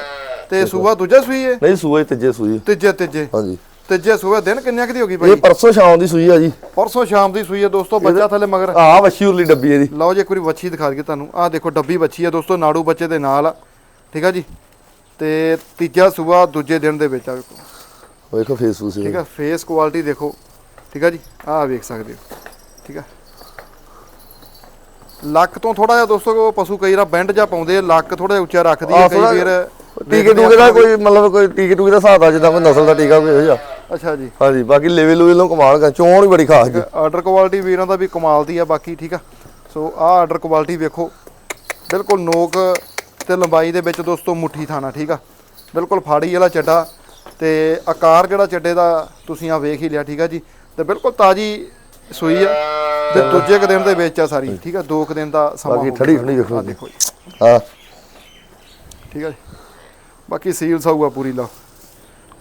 ਤੇ ਸੂਆ ਦੂਜਾ ਸੂਈ ਹੈ ਨਹੀਂ ਸੂਆ ਤੀਜੇ ਸੂਈ। ਤੀਜੇ ਤੀਜੇ। ਹਾਂਜੀ। ਤੀਜੇ ਸੂਆ ਦਿਨ ਕਿੰਨੇ ਕੁ ਦੀ ਹੋ ਗਈ ਇਹ ਬਾਈ ਪਰਸੋਂ ਸ਼ਾਮ ਦੀ ਸੂਈ ਆ ਜੀ। ਪਰਸੋਂ ਸ਼ਾਮ ਦੀ ਸੂਈ ਹੈ ਦੋਸਤੋ ਬੱਚਾ ਥੱਲੇ ਮਗਰ। ਆਹ ਵੱਛੀ ਉਰਲੀ ਡੱਬੀ ਇਹਦੀ। ਲਓ ਜੀ ਇੱਕ ਵਾਰੀ ਵੱਛੀ ਦਿਖਾ ਦਈਏ ਤੁਹਾਨੂੰ। ਆਹ ਦੇਖੋ ਡੱਬੀ ਵੱਛੀ ਹੈ ਦੋਸਤੋ ਨਾੜੂ ਬੱਚੇ ਦੇ ਨਾਲ ਆ। ਠੀਕ ਆ ਜੀ? ਤੇ ਤੀਜਾ ਸੂਆ ਦੂਜੇ ਦਿਨ ਦੇ ਵਿੱਚ ਆ ਵੇਖੋ। ਵੇਖੋ ਫੇਸ ਫੂਸ ਠੀਕ ਆ ਫੇਸ ਕੁਆਲਿਟੀ ਦੇਖੋ। ਠੀਕ ਆ ਜੀ? ਆਹ ਵੇਖ ਸਕਦੇ ਹੋ। ਠੀਕ ਆ? ਲੱਕ ਤੋਂ ਥੋੜਾ ਜਿਹਾ ਦੋਸਤੋ ਪਸ਼ੂ ਕਈ ਵਾਰ ਬੈਂਡ ਜਾ ਪਾਉਂਦੇ ਆ, ਲੱਕ ਥੋੜਾ ਜਿਹਾ ਉੱਚਾ ਰੱਖਦੀ ਹੈ ਕਈ ਵਾਰ ਟੀਕੇ ਟੂਕੇ ਦਾ ਕੋਈ ਮਤਲਬ ਕੋਈ ਟੀਕੇ ਟੂਕੇ ਦਾ ਹਿਸਾਬ ਆ ਜਿੱਦਾਂ ਕੋਈ ਨਸਲ ਦਾ ਟੀਕਾ ਕੋਈ ਹੋ ਜਾ ਅੱਛਾ ਜੀ। ਹਾਂਜੀ ਬਾਕੀ ਲੈਵਲ ਲੂਵਲ ਨੂੰ ਕਮਾਲ ਕਰ ਚੋਣ ਵੀ ਬੜੀ ਖਾਸ ਜੀ। ਆਰਡਰ ਕੁਆਲਿਟੀ ਵੀਰਾਂ ਦਾ ਵੀ ਕਮਾਲ ਦੀ ਆ ਬਾਕੀ ਠੀਕ ਆ। ਸੋ ਆਹ ਆਰਡਰ ਕੁਆਲਿਟੀ ਵੇਖੋ। ਬਿਲਕੁਲ ਨੋਕ ਤੇ ਲੰਬਾਈ ਦੇ ਵਿੱਚ ਦੋਸਤੋ ਮੁੱਠੀ ਥਾਣਾ ਠੀਕ ਆ। ਬਿਲਕੁਲ ਫਾੜੀ ਵਾਲਾ ਚੱਡਾ ਤੇ ਆਕਾਰ ਜਿਹੜਾ ਚੱਡੇ ਦਾ ਤੁਸੀਂ ਆ ਵੇਖ ਹੀ ਲਿਆ ਠੀਕ ਆ ਜੀ। ਤੇ ਬਿਲਕੁਲ ਤਾਜੀ ਸੂਈ ਆ। ਤੇ ਦੂਜੇ ਕੁ ਦਿਨ ਦੇ ਵਿੱਚ ਆ ਸਾਰੀ ਠੀਕ ਆ ਦੋ ਕੁ ਦਿਨ ਦਾ ਸਮਾਂ ਬਾਕੀ ਹੋ ਠੜੀ। ਠੜੀ ਵੇਖੋ ਜੀ। ਦੇਖੋ ਜੀ। ਹਾਂ। ਠੀਕ ਆ ਜੀ। ਬਾਕੀ ਸੀਲ ਸਾਊਗਾ ਪੂਰੀ ਲਾ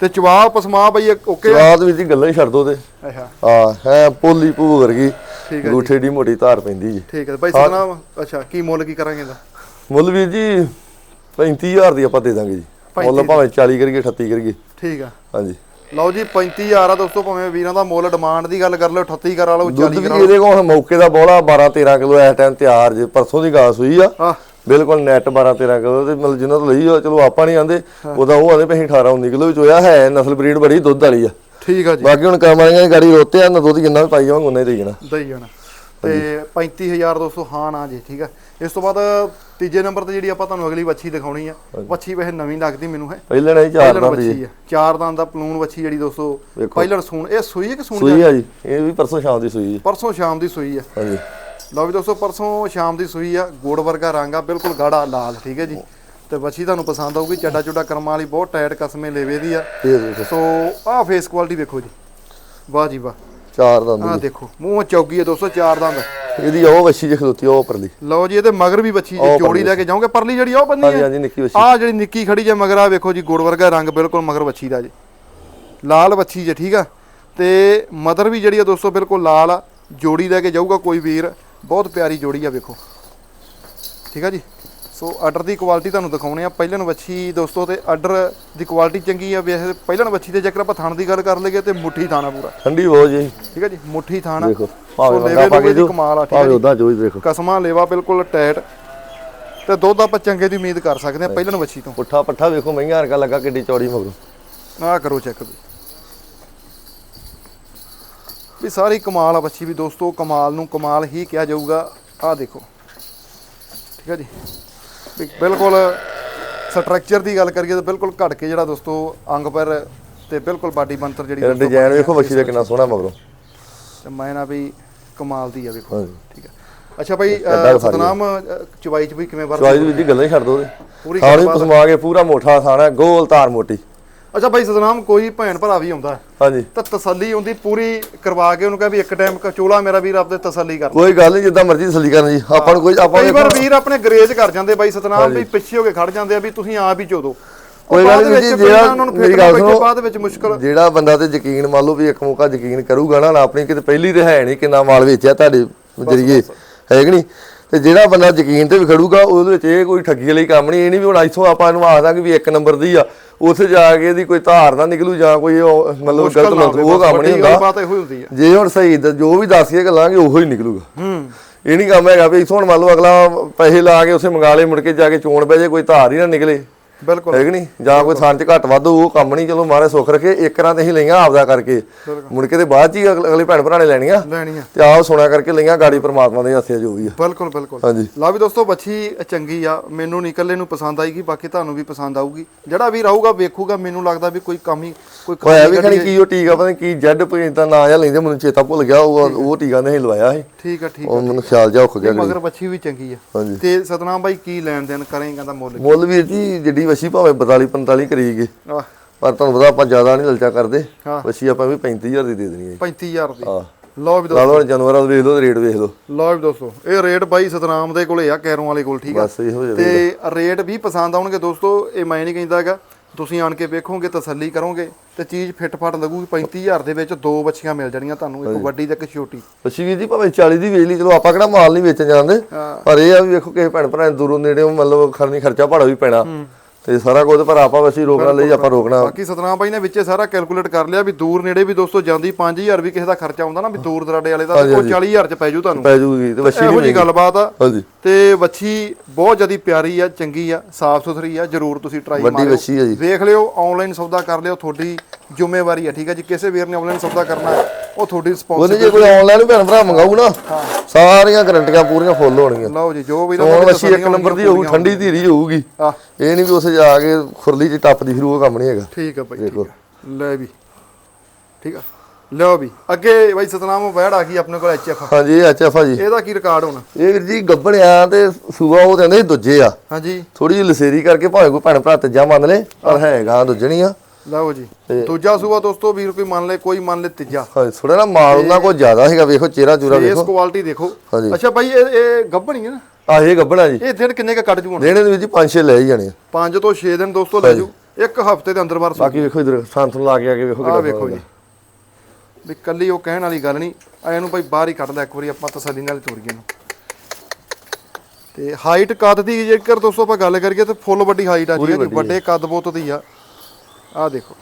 ਤੇ ਚਵਾ ਪਸਮਾ ਬਈ ਓਕੇ ਸਵਾਦ ਵਿੱਚ ਹੀ ਗੱਲਾਂ ਹੀ ਛੱਡ ਦੋ ਤੇ। ਅੱਛਾ। ਹਾਂ ਹੈ ਪੋਲੀ ਭੂ ਵਰਗੀ। ਠੀਕ ਹੈ ਗੂਠੇ ਦੀ ਮੋਟੀ ਧਾਰ ਪੈਂਦੀ ਜੀ। ਠੀਕ ਹੈ ਬਾਈ ਸਤਨਾਮ ਅੱਛਾ ਕੀ ਮੁੱਲ ਕੀ ਕਰਾਂਗੇ ਇਹਦਾ? ਮੁੱਲ ਵੀਰ ਜੀ 35000 ਦੀ ਆਪਾਂ ਦੇ ਦਾਂਗੇ ਜੀ। ਮੁੱਲ ਭਾਵੇਂ 40 ਕਰੀਏ 38 ਕਰੀਏ। ਠੀਕ ਆ। ਹਾਂਜੀ। ਲਓ ਜੀ 35000 ਆ ਦੋਸਤੋ ਭਾਵੇਂ ਵੀਰਾਂ ਦਾ ਮੁੱਲ ਡਿਮਾਂਡ ਦੀ ਗੱਲ ਕਰ ਲਓ 38 ਕਰਾ ਲਓ ਦੁੱਧ 40 ਵੀ ਕਰਾ ਲਓ ਇਹਦੇ ਕੋਲ ਮੌਕੇ ਦਾ ਬੋਲਾ 12 13 ਕਿਲੋ ਇਸ ਟਾਈਮ ਤਿਆਰ ਜੇ ਪਰਸੋਂ ਦੀ ਗਾਸ ਹੋਈ ਆ। ਬਿਲਕੁਲ ਨੈਟ 12 13 ਕਿਲੋ ਤੇ ਮਤਲਬ ਜਿਨ੍ਹਾਂ ਤੋਂ ਲਈ ਆ ਚਲੋ ਆਪਾਂ ਨਹੀਂ ਆਂਦੇ ਉਹਦਾ ਉਹ ਆਂਦੇ ਪਈ 18 19 ਕਿਲੋ ਵਿੱਚ ਹੋਇਆ ਹੈ ਨਸਲ ਬਰੀਡ ਬੜੀ ਦੁੱਧ ਵਾਲੀ ਆ। ਠੀਕ ਆ ਜੀ। ਬਾਕੀ ਹੁਣ ਕਮਾਈਆਂ ਗਾੜੀ ਰੋਤੇ ਆ ਨਾ ਦੁੱਧ ਜਿੰਨਾ ਵੀ ਪਾਈ ਜਾਵਾਂਗੇ ਉਹਨਾਂ ਹੀ ਦੇ ਜਾਣਾ। ਦਈ ਜਾਣਾ। ਤੇ 35000 ਦੋਸਤੋ ਹਾਂ ਨਾ ਜੀ ਠੀਕ ਆ। ਇਸ ਤੋਂ ਬਾਅਦ ਤੀਜੇ ਨੰਬਰ ਤੇ ਜਿਹੜੀ ਆਪਾਂ ਤੁਹਾਨੂੰ ਅਗਲੀ ਵੱਛੀ ਦਿਖਾਉਣੀ ਆ ਵੱਛੀ ਵੈਸੇ ਨਵੀਂ ਲੱਗਦੀ ਮੈਨੂੰ ਹੈ। ਪਹਿਲੇ ਨਹੀਂ ਚਾਰ ਪਹਿਲਣ ਦਾ ਆ। ਚਾਰ ਦੰਦ ਦਾ ਪਲੂਨ ਵੱਛੀ ਜਿਹੜੀ ਦੋਸਤੋ। ਪਹਿਲਣ ਸੂਣ ਇਹ ਸੂਈ ਹੈ ਕਿ ਸੂਣ ਸੂਈ ਆ ਜੀ ਇਹ ਵੀ ਪਰਸੋਂ ਸ਼ਾਮ ਦੀ ਸੂਈ ਜੀ ਪਰਸੋਂ ਸ਼ਾਮ ਦੀ ਸੂਈ ਆ। ਹਾਂਜੀ। ਲਓ ਵੀ ਦੋਸਤੋ ਪਰਸੋਂ ਸ਼ਾਮ ਦੀ ਸੂਈ ਆ ਗੋੜ ਵਰਗਾ ਰੰਗ ਆ ਬਿਲਕੁਲ ਗਾੜਾ ਲਾਲ ਠੀਕ ਹੈ ਜੀ। ਤੇ ਵੱਛੀ ਤੁਹਾਨੂੰ ਪਸੰਦ ਆਊਗੀ ਚੱਡਾ ਚੁੱਡਾ ਕਰਮਾਂ ਵਾਲੀ ਬਹੁਤ ਟਾਇਟ ਕਸਮੇ ਲੇਵੇ ਦੀ ਆ। ਇਹ ਸੋ ਆਹ ਫੇਸ ਕੁਆਲਿਟੀ ਵੇਖੋ ਜੀ। ਵਾਹ ਜੀ ਵਾਹ। ਚਾਰ ਦੰਦ ਆਹ ਦੇਖੋ ਮੂੰਹ ਚੌਗੀ ਹੈ ਦੋਸਤੋ ਚਾਰ ਦੰਦ। ਇਹਦੀ ਉਹ ਵੱਛੀ ਜੇ ਖਲੋਤੀ ਉਹ ਪਰਲੀ ਲਓ ਜੀ ਇਹਦੇ ਮਗਰ ਵੀ ਬੱਚੀ ਜੀ ਜੋੜੀ ਲੈ ਕੇ ਜਾਓਗੇ? ਪਰਲੀ ਜਿਹੜੀ ਉਹ ਬੰਨੀ ਹੈ? ਹਾਂਜੀ ਨਿੱਕੀ ਵੱਛੀ। ਆਹ ਜਿਹੜੀ ਨਿੱਕੀ ਖੜੀ ਜੇ ਮਗਰ ਆ ਵੇਖੋ ਜੀ ਗੁੜ ਵਰਗਾ ਰੰਗ ਬਿਲਕੁਲ ਮਗਰ ਬੱਚੀ ਦਾ ਜੀ। ਲਾਲ ਬੱਚੀ ਜੇ ਠੀਕ ਆ? ਤੇ ਮਦਰ ਵੀ ਜਿਹੜੀ ਆ ਦੋਸਤੋ ਬਿਲਕੁਲ ਲਾਲ ਆ। ਜੋੜੀ ਲੈ ਕੇ ਜਾਊਗਾ ਕੋਈ ਵੀਰ। ਬਹੁਤ ਪਿਆਰੀ ਜੋੜੀ ਆ ਵੇਖੋ। ਠੀਕ ਆ ਜੀ? ਸੋ ਆਰਡਰ ਦੀ ਕੁਆਲਿਟੀ ਤੁਹਾਨੂੰ ਦਿਖਾਉਣੇ ਆ। ਪਹਿਲਨ ਵੱਛੀ ਦੋਸਤੋ ਤੇ ਆਰਡਰ ਦੀ ਕੁਆਲਿਟੀ ਚੰਗੀ ਆ। ਵੈਸੇ ਪਹਿਲਨ ਵੱਛੀ ਦੇ ਜੇਕਰ ਆਪਾਂ ਥਣ ਦੀ ਗੱਲ ਕਰ ਲਈਏ ਤੇ ਮੁੱਠੀ ਥਾਣਾ ਪੂਰਾ। ਠੰਡੀ ਬਹੁਤ ਜੀ। ਠੀਕ ਆ ਜੀ ਮੁੱਠੀ ਥਾਣਾ ਦੇਖੋ ਭਾਵੇਂ ਲੇਵੇ ਦੀ ਕਮਾਲ ਆ ਠੀਕ ਆ ਭਾਵੇਂ ਜੀ। ਹੀ ਦੇਖੋ। ਕਸਮਾਂ ਲੇਵਾ ਬਿਲਕੁਲ ਟਾਈਟ ਤੇ ਦੁੱਧ ਆਪਾਂ ਚੰਗੇ ਦੀ ਉਮੀਦ ਕਰ ਸਕਦੇ ਆ ਪਹਿਲਨ ਵੱਛੀ ਤੋਂ। ਪੁੱਠਾ ਪੱਠਾ ਵੇਖੋ ਮਹਿੰਗਾ ਹਰਕਾ ਲੱਗਾ ਕਿੱਡੀ ਚੌੜੀ ਮਗਰੋਂ। ਆਹ ਕਰੋ ਚੈੱਕ ਵੀ। ਵੀ ਸਾਰੀ ਕਮਾਲ ਆ ਬੱਚੀ ਵੀ ਦੋਸਤੋ ਕਮਾਲ ਨੂੰ ਕਮਾਲ ਹੀ ਕਿਹਾ ਜਾਊਗਾ। ਆਹ ਦੇਖੋ। ਠੀਕ ਹੈ ਜੀ। ਬਿਲਕੁਲ ਸਟਰਕਚਰ ਦੀ ਗੱਲ ਕਰੀਏ ਤਾਂ ਬਿਲਕੁਲ ਘਟ ਕੇ ਜਿਹੜਾ ਦੋਸਤੋ ਅੰਗ ਪਰ ਤੇ ਬਿਲਕੁਲ ਬਾਡੀ ਬੰਤਰ ਜਿਹੜੀ ਡਿਜ਼ਾਈਨ ਵੇਖੋ ਵੱਛੀ ਦਾ ਕਿੰਨਾ ਸੋਹਣਾ ਮਗਰੋਂ। ਤੇ ਮੈਂ ਨਾ ਵੀ ਕਮਾਲ ਦੀ ਆ ਵੇਖੋ। ਠੀਕ ਹੈ ਅੱਛਾ ਭਾਈ ਸਤਨਾਮ ਚਵਾਈ ਚ ਵੀ ਕਿਵੇਂ ਵਰਤ ਚਵਾਈ ਦੀ ਗੱਲਾਂ ਹੀ ਛੱਡ ਦੋ ਉਹਦੇ। ਪੂਰੀ। ਪਸਮਾ ਕੇ ਪੂਰਾ ਮੋਠਾ ਥਾਣਾ ਗੋਲ ਧਾਰ ਮੋਟੀ। ਅੱਛਾ ਭਾਈ ਸਤਨਾਮ ਕੋਈ ਭੈਣ ਭਰਾ ਵੀ ਆਉਂਦਾ। ਹਾਂਜੀ। ਤਾਂ ਤਸੱਲੀ ਹੁੰਦੀ ਪੂਰੀ ਕਰਵਾ ਕੇ ਉਹਨੂੰ ਕਹੇ ਵੀ ਇੱਕ ਟਾਈਮ ਚੋਲਾ ਮੇਰਾ ਵੀਰ ਆਪਦੇ ਤਸੱਲੀ ਕਰ ਕੋਈ ਗੱਲ ਨਹੀਂ ਜਿੱਦਾਂ ਮਰਜ਼ੀ ਤਸੱਲੀ ਕਰਨ ਜੀ। ਆਪਾਂ ਨੂੰ ਕੋਈ ਆਪਾਂ ਕਈ ਵਾਰ ਆਪਣੇ ਗਰੇਜ ਕਰ ਜਾਂਦੇ ਬਾਈ ਸਤਨਾਮ ਵੀ ਪਿੱਛੇ ਹੋ ਕੇ ਖੜ ਜਾਂਦੇ ਆ ਵੀ ਤੁਸੀਂ ਆਪ ਹੀ ਚੋਦੋ। ਕੋਈ ਗੱਲ ਨਹੀਂ ਜੀ, ਜਿਹੜਾ ਮੇਰੀ ਗੱਲ ਸੁਣੋ। ਬਾਅਦ ਵਿੱਚ ਮੁਸ਼ਕਲ ਜਿਹੜਾ ਬੰਦਾ ਤੇ ਯਕੀਨ ਮੰਨ ਲਓ ਵੀ ਇੱਕ ਮੌਕਾ ਯਕੀਨ ਕਰੂਗਾ ਨਾ ਨਾ ਆਪਣੀ ਕਿਤੇ ਪਹਿਲੀ ਤੇ ਹੈ ਨਹੀਂ ਕਿੰਨਾ ਮਾਲ ਵੇਚਿਆ ਤੁਹਾਡੇ ਜਰੀਏ। ਹੈ ਕਿ ਨਹੀਂ ਤੇ ਜਿਹੜਾ ਬੰਦਾ ਯਕੀਨ ਤੇ ਵੀ ਖੜੂਗਾ ਉਹਦੇ ਵਿੱਚ ਇਹ ਕੋਈ ਠੱਗੀ ਵਾਲੀ ਕੰਮ ਨਹੀਂ ਇਹ ਨਹੀਂ ਵੀ ਹੁਣ ਇੱਥੋਂ ਆਪਾਂ ਇਹਨੂੰ ਆਖਦਾਂਗੇ ਵੀ ਇੱਕ ਨੰਬਰ ਦੀ ਆ। ਉੱਥੇ ਜਾ ਕੇ ਇਹਦੀ ਕੋਈ ਧਾਰ ਨਾ ਨਿਕਲੂ ਜਾਂ ਕੋਈ ਉਹ ਮਤਲਬ ਗਲਤ ਮਤਲਬ ਉਹ ਕੰਮ ਨਹੀਂ ਹੁੰਦਾ। ਬਾਤ ਇਹੋ ਹੀ ਹੁੰਦੀ ਆ ਜੇ ਹੁਣ ਸਹੀ ਜੋ ਵੀ ਦੱਸ ਕੇ ਗੱਲਾਂਗੇ ਉਹੋ ਹੀ ਨਿਕਲੂਗਾ। ਹੂੰ। ਇਹ ਨਹੀਂ ਕੰਮ ਹੈਗਾ ਵੀ ਇੱਥੋਂ ਹੁਣ ਮੰਨ ਲਓ ਅਗਲਾ ਪੈਸੇ ਲਾ ਕੇ ਉਸੇ ਮੰਗਾ ਲੇ ਮੁੜ ਕੇ ਜਾ ਕੇ ਚੋਣ ਪੈ ਜੇ ਕੋਈ ਧਾਰ ਹੀ ਨਾ ਨਿਕਲੇ। ਹੈ ਕਿ ਨਹੀਂ? ਜਾਂ ਕੋਈ ਥਾਂ ਚ ਘੱਟ ਵੱਧ ਉਹ ਕੰਮ ਨਹੀਂ ਚਲੋ ਮਾਰੇ ਸੁੱਖ ਰੱਖੇ ਇੱਕ ਰਾਂ ਤੇ ਹੀ ਲਈਆਂ ਆਪਦਾ ਕਰਕੇ। ਮੁੜ ਕੇ ਤੇ ਬਾਅਦ ਚ ਹੀ ਅਗਲੇ ਭੈਣ ਭਰਾ ਨੇ ਲੈਣੀਆਂ। ਲੈਣੀ ਆ ਤੇ ਆਪ ਸੁਣਿਆ ਕਰਕੇ ਲਈਆਂ ਗਾੜੀ ਪ੍ਰਮਾਤਮਾ ਦੇ ਹੱਥੇ ਜੋ ਵੀ ਆ। ਬਿਲਕੁਲ ਬਿਲਕੁਲ। ਹਾਂਜੀ। ਲਾ ਵੀ ਦੋਸਤੋ ਬੱਚੀ ਚੰਗੀ ਆ। ਮੈਨੂੰ ਨਹੀਂ ਇਕੱਲੇ ਨੂੰ ਪਸੰਦ ਆਏਗੀ ਬਾਕੀ ਤੁਹਾਨੂੰ ਵੀ ਪਸੰਦ ਆਊਗੀ। ਜਿਹੜਾ ਵੀ ਰਹੂਗਾ ਵੇਖੂਗਾ ਮੈਨੂੰ ਲੱਗਦਾ ਵੀ ਕੋਈ ਕਮੀ ਕੋਈ ਹੋਇਆ ਕਮੀ ਵੀ ਖਣੀ ਕੀ ਉਹ ਟੀਕਾ ਪਤਾ ਕੀ ਜੈਡ ਪੇ ਤਾਂ ਨਾਂ ਜਾਂ ਲੈਂਦੇ ਮੈਨੂੰ ਚੇਤਾ ਭੁੱਲ ਗਿਆ ਉਹ ਉਹ ਟੀਕਾ ਨਹੀਂ ਲਵਾਇਆ ਸੀ। ਠੀਕ ਆ ਠੀਕ ਉਹ ਮੈਨੂੰ ਖਿਆਲ ਜਾ ਉੱਖ ਗਿਆ। ਮਗਰ ਬੱਚੀ ਵੀ ਚੰਗੀ ਆ। ਤੇ ਸਤਨਾਮ ਬਾਈ ਕੀ ਲੈਣ ਦੇਣ ਕਰੇਗਾ ਦਾ ਮੁੱਲ? ਮੁੱਲ ਵੀਰ ਜੀ ਜਿੱਡੀ ਵਸੀ ਭਾਵੇਂ 42 45 ਕਰੀਗੇ ਆਹ ਪਰ ਤੁਹਾਨੂੰ ਪਤਾ ਆਪਾਂ ਜ਼ਿਆਦਾ ਨਹੀਂ ਲਲਚਾ ਕਰਦੇ। ਵਸੀ ਆਪਾਂ ਵੀ 35000 ਦੀ ਦੇ ਦੇਣੀ ਹੈ 35000 ਦੀ। ਹਾਂ। ਲਓ ਵੀ ਹੁਣ ਜਾਨਵਰਾਂ ਦਾ ਵੇਖ ਲਓ ਤੇ ਰੇਟ ਵੇਖ ਲਓ। ਲਓ ਵੀ ਦੋਸਤੋ ਇਹ ਰੇਟ ਬਾਈ ਸਤਨਾਮ ਦੇ ਕੋਲੇ ਆ ਕੈਰੋਂ ਵਾਲੇ ਕੋਲ ਠੀਕ ਆ? ਬਸ ਇਹੋ ਜਿਹਾ ਤੇ ਰੇਟ ਵੀ ਪਸੰਦ ਆਉਣਗੇ ਦੋਸਤੋ ਇਹ ਮੈਂ ਨਹੀਂ ਕਹਿੰਦਾ ਹੈਗਾ। ਤੁਸੀਂ ਆਣ ਕੇ ਵੇਖੋਗੇ ਤਸੱਲੀ ਕਰੋਗੇ ਤੇ ਚੀਜ਼ ਫਿੱਟ ਫੱਟ ਲੱਗੂਗੀ 35000 ਦੇ ਵਿੱਚ ਦੋ ਬੱਚੀਆਂ ਮਿਲ ਜਾਣੀਆਂ ਤੁਹਾਨੂੰ ਇੱਕ ਵੱਡੀ ਤੇ ਇੱਕ ਛੋਟੀ। ਵਸੀ ਵੀਰ ਜੀ ਭਾਵੇਂ 40 ਦੀ ਵੇਚ ਲਈ ਚਲੋ ਆਪਾਂ ਕਿਹੜਾ ਮਾਲ ਨਹੀਂ ਵੇਚਣ ਜਾਂਦੇ। ਪਰ ਇਹ ਆ ਵੀ ਵੇਖੋ ਕਿਸੇ ਭੈਣ ਭਰਾ ਦੂਰੋਂ ਨੇੜੇੋਂ ਮਤਲਬ ਖਰਨੀ ਖਰਚਾ ਭਾੜਾ ਵੀ ਪੈਣਾ। ਤੇ ਸਾਰਾ ਕੁਝ ਪਰ ਆਪਾਂ ਵਸੀ ਰੋਕਣਾ ਲਈ ਆਪਾਂ ਰੋਕਣਾ। ਬਾਕੀ ਸਤਨਾਮ ਬਾਈ ਨੇ ਵਿੱਚੇ ਸਾਰਾ ਕੈਲਕੂਲੇਟ ਕਰ ਲਿਆ ਵੀ ਦੂਰ ਨੇੜੇ ਵੀ ਦੋਸਤੋ ਜਾਂਦੀ 5000 ਵੀ ਕਿਸੇ ਦਾ ਖਰਚਾ ਆਉਂਦਾ ਨਾ ਵੀ ਦੂਰ ਦਰਾਡੇ ਵਾਲੇ ਦਾ ਉਹ 40000 ਚ ਪੈ ਜੂ ਤੁਹਾਨੂੰ। ਪੈ ਜੂਗੀ ਤੇ ਵਸੀ ਇਹੋ ਜੀ ਗੱਲਬਾਤ ਆ। ਹਾਂਜੀ। ਤੇ ਵੱਛੀ ਬਹੁਤ ਜਿਆਦੀ ਪਿਆਰੀ ਆ ਚੰਗੀ ਆ ਸਾਫ਼ ਸੁਥਰੀ ਆ ਜਰੂਰ ਤੁਸੀਂ ਟਰਾਈ ਵੱਡੀ ਮਾਰਿਓ। ਵੱਛੀ ਆ ਜੀ। ਵੇਖ ਲਿਓ ਆਨਲਾਈਨ ਸੌਦਾ ਕਰ ਲਿਓ ਤੁਹਾਡੀ ਜ਼ਿੰਮੇਵਾਰੀ ਆ ਠੀਕ ਆ ਜੀ? ਕਿਸੇ ਵੀਰ ਨੇ ਆਨਲਾਈਨ ਸੌਦਾ ਕਰਨਾ ਹੈ, ਉਹ ਤੁਹਾਡੀ ਉਹਨੇ ਜੇ ਕੋਈ ਆਨਲਾਈਨ ਭੈਣ ਭਰਾ ਮੰਗਾਊ ਨਾ ਸਾਰੀਆਂ ਗਾਰੰਟੀਆਂ ਪੂਰੀਆਂ ਫੁੱਲ ਹੋਣਗੀਆਂ। ਲਓ ਜੀ ਜੋ ਵੀ ਸੋਣ ਵਸੀ ਇੱਕ ਨੰਬਰ ਦੀ ਹੋਊ ਠੰਡੀ ਧੀਰੀ ਹੋਊਗੀ। ਆ ਇਹ ਨਹੀਂ ਵੀ ਉਸੇ ਜਾ ਕੇ ਖੁਰਲੀ 'ਚ ਟੱਪਦੀ ਫਿਰ ਉਹ ਕੰਮ ਨਹੀਂ ਹੈਗਾ। ਠੀਕ ਆ ਭਾਈ ਠੀਕ ਆ। ਲੈ ਵੀ। ਠੀਕ ਆ। ਲਓ ਵੀ। ਅੱਗੇ ਬਾਈ ਸਤਨਾਮ ਵੈੜ ਆ ਗਈ ਆਪਣੇ ਕੋਲ ਐਚਐਫ ਹਾਂਜੀ ਐਚਐਫ ਆ ਜੀ। ਇਹਦਾ ਕੀ ਰਿਕਾਰਡ ਹੋਣਾ? ਇਹ ਵੀਰ ਜੀ ਗੱਬਣਿਆ ਤੇ ਸੂਆ ਉਹ ਕਹਿੰਦੇ ਸੀ ਦੂਜੇ ਆ। ਹਾਂਜੀ। ਥੋੜੀ ਜਿਹੀ ਲਸੇਰੀ ਕਰਕੇ ਭਾਵੇਂ ਕੋਈ ਭੈਣ ਭਰਾ ਤੀਜਾ ਮੰਨ ਲੇ ਪਰ ਹੈਗਾ ਦੂਜਣੀ ਆ। ਲਓ ਜੀ। ਦੂਜਾ ਸੂਆ ਦੋਸਤੋ ਵੀਰ ਕੋਈ ਮੰਨ ਲੈ ਕੋਈ ਮੰਨ ਲੈ ਤੀਜਾ। ਹਾਂ ਥੋੜਾ ਨਾ ਮਾਲ ਉਹਨਾਂ ਕੋਲ ਜ਼ਿਆਦਾ ਹੈਗਾ ਵੇਖੋ ਚਿਹਰਾ ਚੂਰਾ ਇਸ ਵੇਖੋ। ਕੁਆਲਿਟੀ ਦੇਖੋ। ਅੱਛਾ ਭਾਈ ਇਹ ਇਹ ਗੱਭਣੀ ਹੈ ਨਾ? ਆ ਇਹ ਗੱਬਣਾ ਜੀ। ਇਹ ਦਿਨ ਕਿੰਨੇ ਕ ਕੱਢ ਜੂ ਹੁਣ? ਦੇਣੇ ਦੇ ਵਿੱਚ 5-6 ਲੈ ਹੀ ਜਾਣੇ ਆ। 5 ਤੋਂ 6 ਦਿਨ ਦੋਸਤੋ ਲੈ ਜੂ। ਇੱਕ ਹਫ਼ਤੇ ਦੇ ਅੰਦਰ ਬਾਰ ਬਾਕੀ ਵੇਖੋ ਇਧਰ ਸੰਤ ਨੂੰ ਲਾ ਕੇ ਆ ਕੇ ਵੇਖੋ ਆ ਵੇਖੋ ਜੀ। ਵੀ ਕੱਲੀ ਉਹ ਕਹਿਣ ਵਾਲੀ ਗੱਲ ਨਹੀਂ। ਆ ਇਹਨੂੰ ਭਾਈ ਬਾਹਰ ਹੀ ਕੱਢ ਲੈ ਇੱਕ ਵਾਰੀ ਆਪਾਂ ਤਸੱਲੀ ਨਾਲ ਤੋਰੀਏ ਨੂੰ ਤੇ ਹਾਈਟ ਕੱਦ ਦੀ ਜੇਕਰ ਦੋਸਤੋ ਆਪਾਂ ਗੱਲ ਕਰੀਏ ਤੇ ਫੁੱਲ ਵੱਡੀ ਹਾਈਟ ਆ ਜੀ ਵੱਡੇ ਕੱਦ ਬੋਤ ਦੀ ਆ। ਆ ਦੇਖੋ।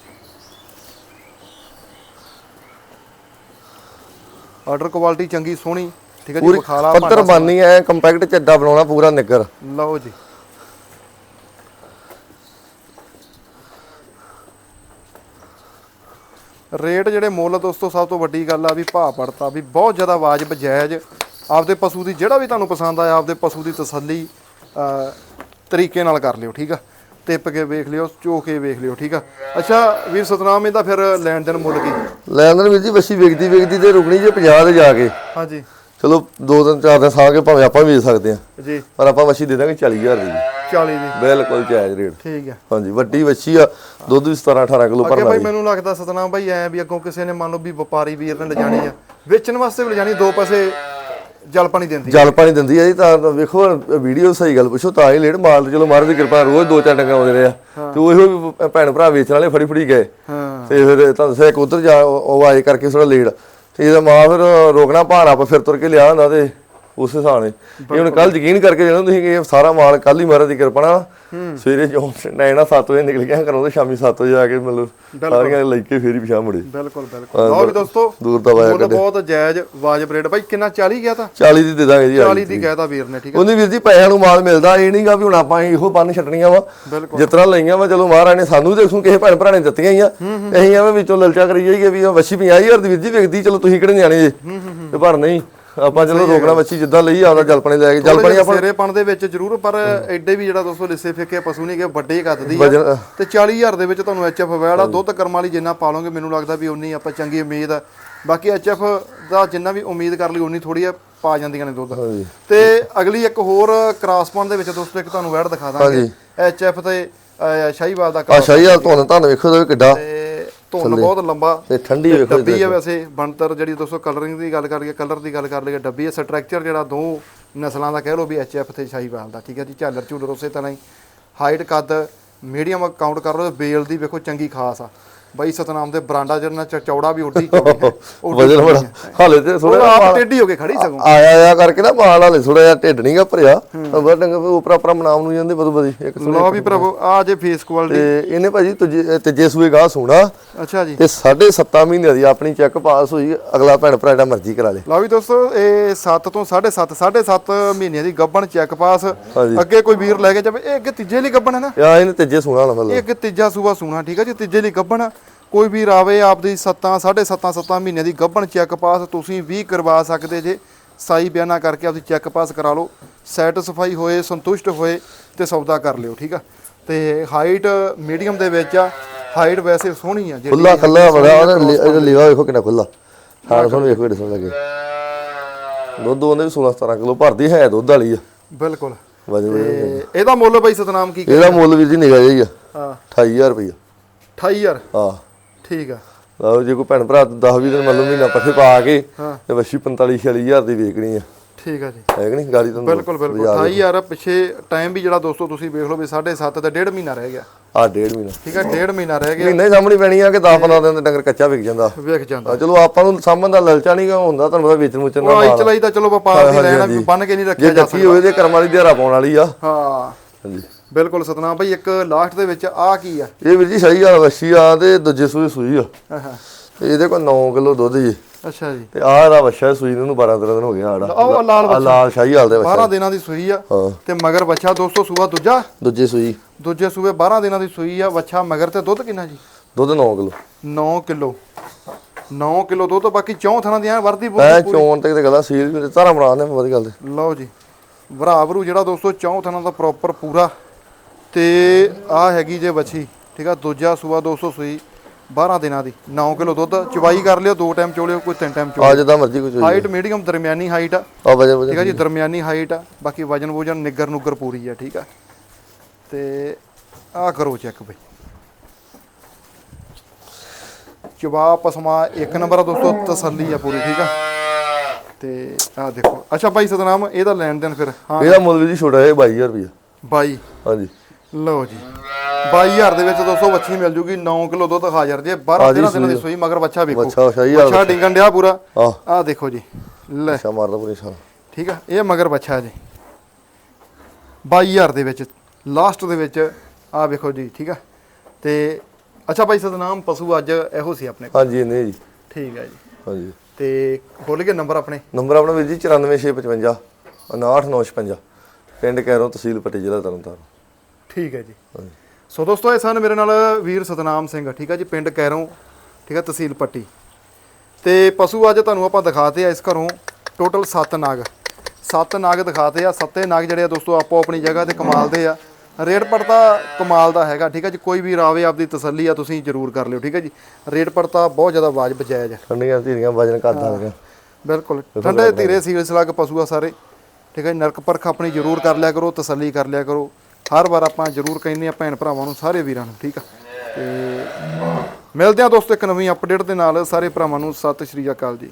ਆਰਡਰ ਕੁਆਲਿਟੀ ਚੰਗੀ ਸੋਹਣੀ ਠੀਕ ਹੈ ਜੀ ਬਖਾਲਾ ਪੱਤਰ ਬਾਨੀ ਐ ਕੰਪੈਕਟ ਚੱਡਾ ਬਣਾਉਣਾ ਪੂਰਾ ਨਿੱਗਰ ਲਓ ਜੀ। ਰੇਟ ਜਿਹੜੇ ਮੁੱਲ ਦੋਸਤੋ ਸਭ ਤੋਂ ਵੱਡੀ ਗੱਲ ਆ ਵੀ ਭਾਅ ਪੜਤਾ ਵੀ ਬਹੁਤ ਜ਼ਿਆਦਾ ਵਾਜਬ ਜਾਇਜ਼ ਆਪਦੇ ਪਸ਼ੂ ਦੀ ਜਿਹੜਾ ਵੀ ਤੁਹਾਨੂੰ ਪਸੰਦ ਆਇਆ ਆਪਦੇ ਪਸ਼ੂ ਦੀ ਤਸੱਲੀ ਤਰੀਕੇ ਨਾਲ ਕਰ ਲਿਓ ਠੀਕ ਆ? ਟਿੱਪ ਕੇ ਵੇਖ ਲਿਓ ਚੋ ਕੇ ਵੇਖ ਲਿਓ ਠੀਕ ਆ? ਅੱਛਾ ਵੀਰ ਸਤਨਾਮ ਇਹਦਾ ਫਿਰ ਲੈਣ ਦੇਣ ਮੁੱਲ ਕੀ? ਲੈਂਦਰ ਵੀਰ ਜੀ ਵਸੀ ਵੇਖਦੀ ਵੇਖਦੀ ਤੇ ਰੁਕਣੀ ਜੇ 50 ਤੇ ਜਾ ਕੇ। ਹਾਂਜੀ। ਚਲੋ ਦੋ ਦਿਨ ਚਾਰ ਦਿਨ ਸਾਹ ਕੇ ਭਾਵੇਂ ਆਪਾਂ ਵੀ ਵੇਚ ਸਕਦੇ ਆ। ਜੀ। ਪਰ ਆਪਾਂ ਵੱਛੀ ਦੇ ਦਾਂਗੇ 40000 ਦੀ। ਜੀ 40 ਦੀ। ਬਿਲਕੁਲ ਜਾਇਜ਼ ਰੇਟ। ਠੀਕ ਹੈ ਹਾਂਜੀ ਵੱਡੀ ਵੱਛੀ ਆ ਦੁੱਧ ਵੀ 17 18 ਕਿਲੋ ਅੱਗੇ ਭਰਨਾ ਭਾਈ ਜੀ ਮੈਨੂੰ ਲੱਗਦਾ ਸਤਨਾਮ ਭਾਈ ਐ ਵੀ ਅੱਗੋਂ ਕਿਸੇ ਨੇ ਮੰਨ ਲਓ ਵੀ ਵਪਾਰੀ ਵੀਰ ਨੇ ਲਿਜਾਣੀ ਆ। ਵੇਚਣ ਵਾਸਤੇ ਵੀ ਲਿਜਾਣੀ ਦੋ ਪੈਸੇ ਜਲ ਪਾਣੀ ਦਿੰਦੀ ਜਲ ਪਾਣੀ ਦਿੰਦੀ ਆ ਜੀ ਤਾਂ ਤਾਂ ਵੇਖੋ ਵੀਡੀਓ ਸਹੀ ਗੱਲ ਪੁੱਛੋ ਤਾਂ ਹੀ ਲੇਟ ਮਾਲ ਤੇ ਚਲੋ ਮਹਾਰਾਜ ਦੀ ਕਿਰਪਾ ਰੋਜ਼ ਦੋ ਚਾਰ ਡੰਗਾ ਆਉਂਦੇ ਰਹੇ ਆ। ਤੇ ਉਹੀ ਭੈਣ ਭਰਾ ਵੇਚਣ ਵਾਲੇ ਫੜੀ ਫੜੀ ਗਏ ਤੇ ਫਿਰ ਤੁਹਾਨੂੰ ਦੱਸਿਆ ਇੱਕ ਉਧਰ ਜਾ ਉਹ ਉਹ ਆਏ ਕਰਕੇ ਥੋੜਾ ਲੇਟ। ਤੇ ਇਹਦਾ ਮਾਂ ਫਿਰ ਰੋਕਣਾ ਭਾਰ ਆਪ ਫਿਰ ਤੁਰ ਕੇ ਲਿਆ ਹੁੰਦਾ ਤੇ ਉਸ ਹਿਸਾਬ ਨੇ ਇਹ ਹੁਣ ਕੱਲ ਯਕੀਨ ਕਰਕੇ ਜਦੋਂ ਤੁਸੀਂ ਇਹ ਸਾਰਾ ਮਾਲ ਕੱਲ ਹੀ ਮਹਾਰਾਜ ਦੀ ਕਿਰਪਾ ਨਾਲ ਸਵੇਰੇ ਜੋ ਨੈਣਾ 7 ਵਜੇ ਨਿਕਲ ਗਿਆ ਘਰੋਂ ਤੇ ਸ਼ਾਮੀ 7 ਵਜੇ ਆ ਕੇ ਮਤਲਬ ਸਾਰੀਆਂ ਲੈ ਕੇ ਫੇਰ ਹੀ ਪਿਛਾ ਮੁੜੇ। ਬਿਲਕੁਲ ਬਿਲਕੁਲ। ਲਓ ਵੀ ਦੋਸਤੋ ਦੂਰ ਦਾ ਵਾਇਆ ਮੁੱਲ ਬਹੁਤ ਜਾਇਜ਼ ਵਾਜਬ ਰੇਟ ਭਾਈ ਕਿੰਨਾ 40 ਗਿਆ ਤਾਂ? 40 ਦੀ ਦੇ ਦਾਂਗੇ ਜੀ 40 ਦੀ ਕਹਿਤਾ ਵੀਰ ਨੇ ਠੀਕ ਹੈ। ਉਹਨੇ ਵੀਰ ਜੀ ਪੈਸਿਆਂ ਨੂੰ ਮਾਲ ਮਿਲਦਾ ਇਹ ਨਹੀਂਗਾ ਵੀ ਹੁਣ ਆਪਾਂ ਇਹੋ ਬੰਨ ਛੱਡਣੀਆਂ ਵਾ। ਤਰ੍ਹਾਂ ਲਈਆਂ ਵਾ ਚਲੋ ਮਹਾਰਾਜ ਨੇ ਸਾਨੂੰ ਦੇਖੂ ਕਿਸੇ ਭੈਣ ਭਰਾ ਨੇ ਦਿੱਤੀਆਂ ਹੀ ਆ। ਅਸੀਂ ਐਵੇਂ ਵਿੱਚੋਂ ਲਲਚਾ ਕਰੀ ਜਾਈਏ ਵੀ ਵੱਛੀ 50000 ਦੀ ਵੀਰ ਜੀ ਵਿਕਦੀ ਚਲੋ ਤੁਸੀਂ ਕਿਹੜੇ ਨਿਆਣੇ ਜੇ। ਤੇ ਪਰ ਨਹੀਂ। ਆਪਾਂ ਚਲੋ ਰੋਕਣਾ ਵੱਛੀ ਜਿੱਦਾਂ ਲਈ ਆਪਦਾ ਜਲਪਣੇ ਲੈ ਕੇ ਜਲਪਣੇ ਆਪਾਂ ਸੇਰੇਪਣ ਦੇ ਵਿੱਚ ਜ਼ਰੂਰ ਪਰ ਐਡੇ ਵੀ ਜਿਹੜਾ ਦੋਸਤੋ ਲਿੱਸੇ ਫਿੱਕੇ ਪਸ਼ੂ ਨਹੀਂ ਕਿ ਵੱਡੇ ਕੱਦ ਦੀ ਤੇ 40000 ਦੇ ਵਿੱਚ ਤੁਹਾਨੂੰ ਐਚਐਫ ਵੈੜਾ ਦੁੱਧ ਕਰਮ ਵਾਲੀ ਜਿੰਨਾ ਪਾਲੋਗੇ ਮੈਨੂੰ ਲੱਗਦਾ ਵੀ ਉਨੀ ਆਪਾਂ ਚੰਗੀ ਉਮੀਦ ਆ। ਬਾਕੀ ਐਚਐਫ ਦਾ ਜਿੰਨਾ ਵੀ ਉਮੀਦ ਕਰ ਲਈ ਉਨੀ ਥੋੜੀ ਆ ਪਾ ਜਾਂਦੀਆਂ ਨੇ ਦੁੱਧ। ਤੇ ਅਗਲੀ ਇੱਕ ਹੋਰ ਕ੍ਰਾਸਪੌਨ ਦੇ ਵਿੱਚ ਦੋਸਤੋ ਇੱਕ ਤੁਹਾਨੂੰ ਵੈੜ ਦਿਖਾ ਦਾਂਗੇ। ਐਚਐਫ ਤੇ ਸ਼ਾਹੀਵਾਲ ਦਾ ਆ ਸ਼ਾਹੀਵਾਲ ਤੁਹਾਨੂੰ ਤੁਹਾਨੂੰ ਵੇਖੋ ਕਿੱਡਾ ਧੁੰਨ ਬਹੁਤ ਲੰਬਾ ਤੇ ਠੰਡੀ ਵੇਖੋ ਡੱਬੀ ਆ ਵੈਸੇ ਬਣਤਰ ਜਿਹੜੀ ਦੋਸਤੋ ਕਲਰਿੰਗ ਦੀ ਗੱਲ ਕਰੀਏ ਕਲਰ ਦੀ ਗੱਲ ਕਰ ਲਈਏ ਡੱਬੀ ਆ। ਸਟਰਕਚਰ ਜਿਹੜਾ ਦੋ ਨਸਲਾਂ ਦਾ ਕਹਿ ਲਓ ਵੀ ਐਚਐਫ ਤੇ ਸ਼ਾਹੀਵਾਲ ਦਾ ਠੀਕ ਹੈ ਜੀ? ਝਾਲਰ ਝੂਲਰ ਉਸੇ ਤਰ੍ਹਾਂ ਹੀ। ਹਾਈਟ ਕੱਦ ਮੀਡੀਅਮ ਕਾਊਂਟ ਕਰ ਲਓ ਬੇਲ ਦੀ ਵੇਖੋ ਚੰਗੀ ਖਾਸ ਆ। ਬਾਈ ਸਤਨਾਮ ਦੇ ਬਰਾਂਡਾ ਜਿਹੜਾ ਚੌੜਾ ਵੀ ਉੱਡੀ ਵਜਨ ਬੜਾ। ਹਾਲੇ ਤੇ ਥੋੜਾ ਆਪ ਟੇਢੀ ਹੋ ਕੇ ਖੜੀ ਸਗੋਂ। ਆਇਆ ਆ ਕਰਕੇ ਨਾ ਮਾਲ ਹਾਲੇ ਥੋੜਾ ਜਿਹਾ ਢਿੱਡ ਨਹੀਂਗਾ ਭਰਿਆ। ਬਸ ਡੰਗ ਉਪਰ ਆਪਣਾ ਮਨਾਮ ਨੂੰ ਜਾਂਦੇ ਬਦੋ ਬਦੀ ਇੱਕ ਲਓ ਵੀ ਭਰਾਵੋ ਆ ਜੇ ਫੇਸ ਕੁਆਲਿਟੀ ਤੇ ਇਹਨੇ ਭਾਜੀ ਤੀਜੇ ਸੂਏ ਗਾਹ ਸੋਣਾ ਅੱਛਾ ਜੀ। ਤੇ 7.5 ਮਹੀਨਿਆਂ ਦੀ ਆਪਣੀ ਚੈੱਕ ਪਾਸ ਹੋਈ ਅਗਲਾ ਭੈਣ ਭਰਾ ਜਿਹੜਾ ਮਰਜ਼ੀ ਕਰਾ ਲੇ। ਲਓ ਵੀ ਦੋਸਤੋ ਇਹ 7 ਤੋਂ 7.5 7.5 ਮਹੀਨਿਆਂ ਦੀ ਗੱਬਣ ਚੈੱਕ ਪਾਸ। ਅੱਗੇ ਕੋਈ ਵੀਰ ਲੈ ਕੇ ਜਾਵੇ ਇਹ ਅੱਗੇ ਤੀਜੇ ਲਈ ਗੱਬਣ ਹੈ ਨਾ? ਯਾ ਇਹਨੇ ਤੀਜੇ ਸੋਣਾ ਇਹ ਮਤਲਬ। ਅੱਗੇ ਤੀਜਾ ਸੂਆ ਸੂਣਾ ਠੀਕ ਹੈ ਜੀ? ਤੀਜੇ ਲਈ ਗੱਬਣ ਕੋਈ ਵੀਰ ਆਵੇ ਆਪਦੀ 7 7.5 7 ਮਹੀਨਿਆਂ ਦੀ ਗੱਬਣ ਚੈੱਕ ਪਾਸ ਤੁਸੀਂ ਵੀ ਕਰਵਾ ਸਕਦੇ ਜੇ। ਸਾਈ ਬਿਆਨਾ ਕਰਕੇ ਆਪਦੀ ਚੈੱਕ ਪਾਸ ਕਰਾ ਲਓ। ਸੈਟੀਸਫਾਈ ਹੋਏ ਸੰਤੁਸ਼ਟ ਹੋਏ ਤੇ ਸੌਦਾ ਕਰ ਲਿਓ ਠੀਕ ਆ? ਤੇ ਹਾਈਟ ਮੀਡੀਅਮ ਦੇ ਵਿੱਚ ਆ। ਹਾਈਟ ਵੈਸੇ ਸੋਹਣੀ ਆ ਜਿਹੜੀ ਖੁੱਲਾ ਖੱਲਾ ਬੜਾ ਉਹਦਾ ਲੀਵਾ ਵੇਖੋ ਕਿੰਨਾ ਖੁੱਲਾ ਹਾਂ ਸੁਣ ਵੇਖੋ ਕਿਹੜੇ ਸੁਣ ਲੱਗੇ। ਦੁੱਧ ਉਹਦੇ ਵੀ 16 17 ਕਿਲੋ ਭਰਦੀ ਹੈ ਦੁੱਧ ਵਾਲੀ ਆ। ਬਿਲਕੁਲ। ਇਹਦਾ ਮੁੱਲ ਬਈ ਸਤਨਾਮ ਕੀ ਇਹਦਾ ਮੁੱਲ ਵੀਰ ਜੀ ਨਿਗਾ ਜਾਈਆ ਹਾਂ 28000 ਰੁਪਇਆ 28000 ਹਾਂ। ਠੀਕ ਆ। ਲਓ ਜੇ ਕੋਈ ਭੈਣ ਭਰਾ 10 20 ਦਿਨ ਮੰਨ ਲਓ ਮਹੀਨਾ ਪੱਠੇ ਪਾ ਕੇ। ਤੇ ਵੱਛੀ 45 46000 ਦੀ ਵੇਚਣੀ ਆ। ਠੀਕ ਆ ਜੀ। ਹੈ ਕਿ ਨਹੀਂ? ਗਾੜੀ ਤੁਹਾਨੂੰ ਬਿਲਕੁਲ ਬਿਲਕੁਲ। 28000 ਪਿੱਛੇ ਟਾਈਮ ਵੀ ਜਿਹੜਾ ਦੋਸਤੋ ਤੁਸੀਂ ਵੇਖ ਲਓ ਵੀ 7.5 ਤੇ ਡੇਢ ਮਹੀਨਾ ਰਹਿ ਗਿਆ। ਆ ਡੇਢ ਮਹੀਨਾ। ਠੀਕ ਹੈ ਡੇਢ ਮਹੀਨਾ ਰਹਿ ਗਿਆ। ਮਹੀਨਾ ਸਾਹਮਣੇ ਪੈਣੀ ਆ ਕਿ 10 15 ਦਿਨ ਦੇ ਡੰਗਰ ਕੱਚਾ ਵਿਕ ਜਾਂਦਾ। ਵੇਖ ਜਾਂਦਾ। ਆ ਚਲੋ ਆਪਾਂ ਨੂੰ ਸਾਹਮਣ ਦਾ ਲਲਚਾ ਨਹੀਂ ਹੁੰਦਾ ਤੁਹਾਨੂੰ ਪਤਾ ਵੇਚਣ ਮੁਚਣ ਦਾ ਮਾਲ ਚਲਾਈ ਤਾਂ ਚਲੋ ਵਪਾਰ ਦੀ ਲੈਣ ਬੰਨ ਕੇ ਨਹੀਂ ਜੇ ਰੱਖਿਆ ਜਾ ਜੱਫੀ ਹੋਵੇ ਤੇ ਕਰਮ ਵਾਲੀ ਦਿਹਾੜਾ ਪਾਉਣ ਵਾਲੀ ਆ। ਹਾਂ। ਹਾਂਜੀ। ਬਿਲਕੁਲ ਸਤਨਾਮ ਭਾਈ ਇੱਕ ਲਾਸਟ ਦੇ ਵਿੱਚ ਆ ਕੀ ਆ? ਇਹ ਵੀਰ ਜੀ ਸਹੀ ਆ ਵੱਛੀ ਆ ਤੇ ਦੂਜੇ ਸੂਈ ਸੂਈ ਆ। ਤੇ ਇਹਦੇ ਕੋਲ 9 ਕਿਲੋ ਦੁੱਧ ਜੀ। ਅੱਛਾ ਜੀ। ਤੇ ਆਹ ਦਾ ਵੱਛਾ ਸੂਈ ਨੂੰ 12 13 ਦਿਨ ਹੋ ਗਿਆ ਆੜਾ ਉਹ ਲਾਲ ਆ ਲਾਲ ਸ਼ਾਹੀ ਹਾਲ ਦੇ ਵੱਛਾ। 12 ਦਿਨਾਂ ਦੀ ਸੂਈ ਆ। ਹਾਂ। ਤੇ ਮਗਰ ਬੱਚਾ ਦੋਸਤੋ ਸੂਆ ਦੂਜਾ? ਦੂਜੇ ਸੂਈ। ਦੂਜੇ ਸੂਏ 12 ਦਿਨਾਂ ਦੀ ਸੂਈ ਆ। ਬੱਚਾ ਮਗਰ ਤੇ ਦੁੱਧ ਕਿੰਨਾ ਜੀ? ਦੁੱਧ 9 ਕਿਲੋ। 9 ਕਿਲੋ। 9 ਕਿਲੋ ਦੁੱਧ ਬਾਕੀ ਚੌਂ ਥਾਂ ਦੀਆਂ ਵਰਦੀ ਐ ਬੁੱਧੀ ਚੋਣ ਤੱਕ ਤੇ ਗੱਲਾਂ ਸੀਲ ਵੀ ਤਾਰਾ ਬਣਾ ਨੇ ਵਧੀਆ ਗੱਲ ਲਓ ਜੀ। ਭਰਾਵਰੂ ਜਿਹੜਾ ਦੋਸਤੋ ਚੌਂ ਥਾਂ ਦਾ ਪ੍ਰੋਪਰ ਪੂਰਾ ਤੇ ਆ ਹੈਗੀ ਜੇ ਬੱਚੀ ਠੀਕ ਆ ਦੂਜਾ ਸੂਆ 200 ਸੂਈ 12 ਦਿਨਾਂ ਦੀ 9 ਕਿਲੋ ਦੁੱਧ ਚਵਾਈ ਕਰ ਲਿਓ ਦੋ ਟਾਈਮ ਚੋਲਿਓ ਕੋਈ ਤਿੰਨ ਟਾਈਮ ਚੋਲਿਓ। ਆ ਜਿੱਦਾਂ ਮਰਜ਼ੀ ਕੁਝ ਹੋਈ ਹਾਈਟ ਮੀਡੀਅਮ ਦਰਮਿਆਨੀ ਹਾਈਟ ਆ। ਆ ਵਜਨ ਠੀਕ ਵਜਨ ਆ ਜੀ ਦਰਮਿਆਨੀ ਹਾਈਟ ਆ ਬਾਕੀ ਵਜਨ ਵੂਜਨ ਨਿੱਗਰ ਨੁੱਗਰ ਪੂਰੀ ਆ ਠੀਕ ਆ। ਤੇ ਆ ਕਰੋ ਚੈੱਕ ਬਈ। ਚਵਾ ਪਸਮਾ ਇੱਕ ਨੰਬਰ ਆ ਦੋਸਤੋ ਤਸੱਲੀ ਆ ਪੂਰੀ ਠੀਕ ਆ। ਤੇ ਆ ਦੇਖੋ। ਅੱਛਾ ਭਾਈ ਸਤਨਾਮ ਇਹਦਾ ਲੈਣ ਦੇਣ ਫਿਰ। ਹਾਂ। ਇਹਦਾ ਮੁੱਲ ਵੀ ਜੀ ਛੋਟਾ ਹੈ 22000 ਰੁਪਇਆ 22 ਹਾਂਜੀ। ਲਓ ਜੀ। 22000 ਦੇ ਵਿੱਚ ਦੋਸਤੋ ਵੱਛੀ ਮਿਲ ਜੂਗੀ 9 ਕਿਲੋ ਦੁੱਧ ਹਾਜ਼ਰ ਜੇ 12 ਹਾਂਜੀ, 13 ਦਿਨਾਂ ਦੀ ਸੂਈ ਮਗਰ ਬੱਚਾ ਵੇਖੋ। ਬੱਚਾ ਸਹੀ ਆ ਬੱਚਾ ਡਿੰਗਣ ਡਿਆ ਪੂਰਾ। ਆ ਆ ਦੇਖੋ ਜੀ। ਲੈ। ਅੱਛਾ ਮਾਰਦਾ ਪੂਰੀ ਸਾਲ। ਠੀਕ ਆ ਇਹ ਮਗਰ ਬੱਚਾ ਜੀ। 22000 ਦੇ ਵਿੱਚ ਲਾਸਟ ਦੇ ਵਿੱਚ ਆ ਵੇਖੋ ਜੀ ਠੀਕ ਆ। ਤੇ ਅੱਛਾ ਭਾਈ ਸਤਨਾਮ ਪਸ਼ੂ ਅੱਜ ਇਹੋ ਸੀ ਆਪਣੇ ਕੋਲ। ਹਾਂਜੀ ਇਹਨੇ ਜੀ। ਠੀਕ ਹੈ ਜੀ। ਹਾਂਜੀ। ਤੇ ਖੁੱਲ ਗਏ ਨੰਬਰ ਆਪਣੇ। ਨੰਬਰ ਆਪਣਾ ਵੀਰ ਜੀ 94655 59956 ਪਿੰਡ ਕੈਰੋਂ ਤਹਿਸੀਲ ਪੱਟੀ ਜ਼ਿਲ੍ਹਾ ਤਰਨਤਾਰਨ। ਠੀਕ ਹੈ ਜੀ। ਸੋ ਦੋਸਤੋ ਇਹ ਸਨ ਮੇਰੇ ਨਾਲ ਵੀਰ ਸਤਨਾਮ ਸਿੰਘ ਠੀਕ ਹੈ ਜੀ ਪਿੰਡ ਕੈਰੋਂ ਠੀਕ ਹੈ ਤਹਿਸੀਲ ਪੱਟੀ। ਤੇ ਪਸ਼ੂ ਅੱਜ ਤੁਹਾਨੂੰ ਆਪਾਂ ਦਿਖਾਤੇ ਆ ਇਸ ਘਰੋਂ ਟੋਟਲ 7 ਨਾਗ। 7 ਨਾਗ ਦਿਖਾਤੇ ਆ ਸੱਤੇ ਨਾਗ ਜਿਹੜੇ ਆ ਦੋਸਤੋ ਆਪੋ ਆਪਣੀ ਜਗ੍ਹਾ ਤੇ ਕਮਾਲ ਦੇ ਆ। ਰੇਟ ਪੜਤਾ ਕਮਾਲ ਦਾ ਹੈਗਾ ਠੀਕ ਹੈ ਜੀ ਕੋਈ ਵੀ ਰਾਵੇ ਆਪਦੀ ਤਸੱਲੀ ਆ ਤੁਸੀਂ ਜ਼ਰੂਰ ਕਰ ਲਿਓ ਠੀਕ ਹੈ ਜੀ। ਰੇਟ ਪੜਤਾ ਬਹੁਤ ਜ਼ਿਆਦਾ ਵਾਜਬ ਜਾਇਜ਼ ਹੈ ਠੰਡੀਆਂ ਧੀਰੀਆਂ ਵਜਨ ਕਰ ਸਕਦੇ ਬਿਲਕੁਲ। ਠੰਡੇ ਧੀਰੇ ਸੀਲ ਸਲੱਗ ਪਸ਼ੂ ਆ ਸਾਰੇ ਠੀਕ ਹੈ ਜੀ, ਨਰਕ ਪਰਖ ਆਪਣੀ ਜ਼ਰੂਰ ਕਰ ਲਿਆ ਕਰੋ ਤਸੱਲੀ ਕਰ ਲਿਆ ਕਰੋ। ਹਰ ਵਾਰ ਆਪਾਂ ਜ਼ਰੂਰ ਕਹਿੰਦੇ ਆ ਭੈਣ ਭਰਾਵਾਂ ਨੂੰ, ਸਾਰੇ ਵੀਰਾਂ ਨੂੰ, ਠੀਕ ਆ? ਤੇ ਮਿਲਦੇ ਆ ਦੋਸਤੋ ਇੱਕ ਨਵੀਂ ਅਪਡੇਟ ਦੇ ਨਾਲ, ਸਾਰੇ ਭਰਾਵਾਂ ਨੂੰ ਸਤਿ ਸ਼੍ਰੀ ਅਕਾਲ ਜੀ।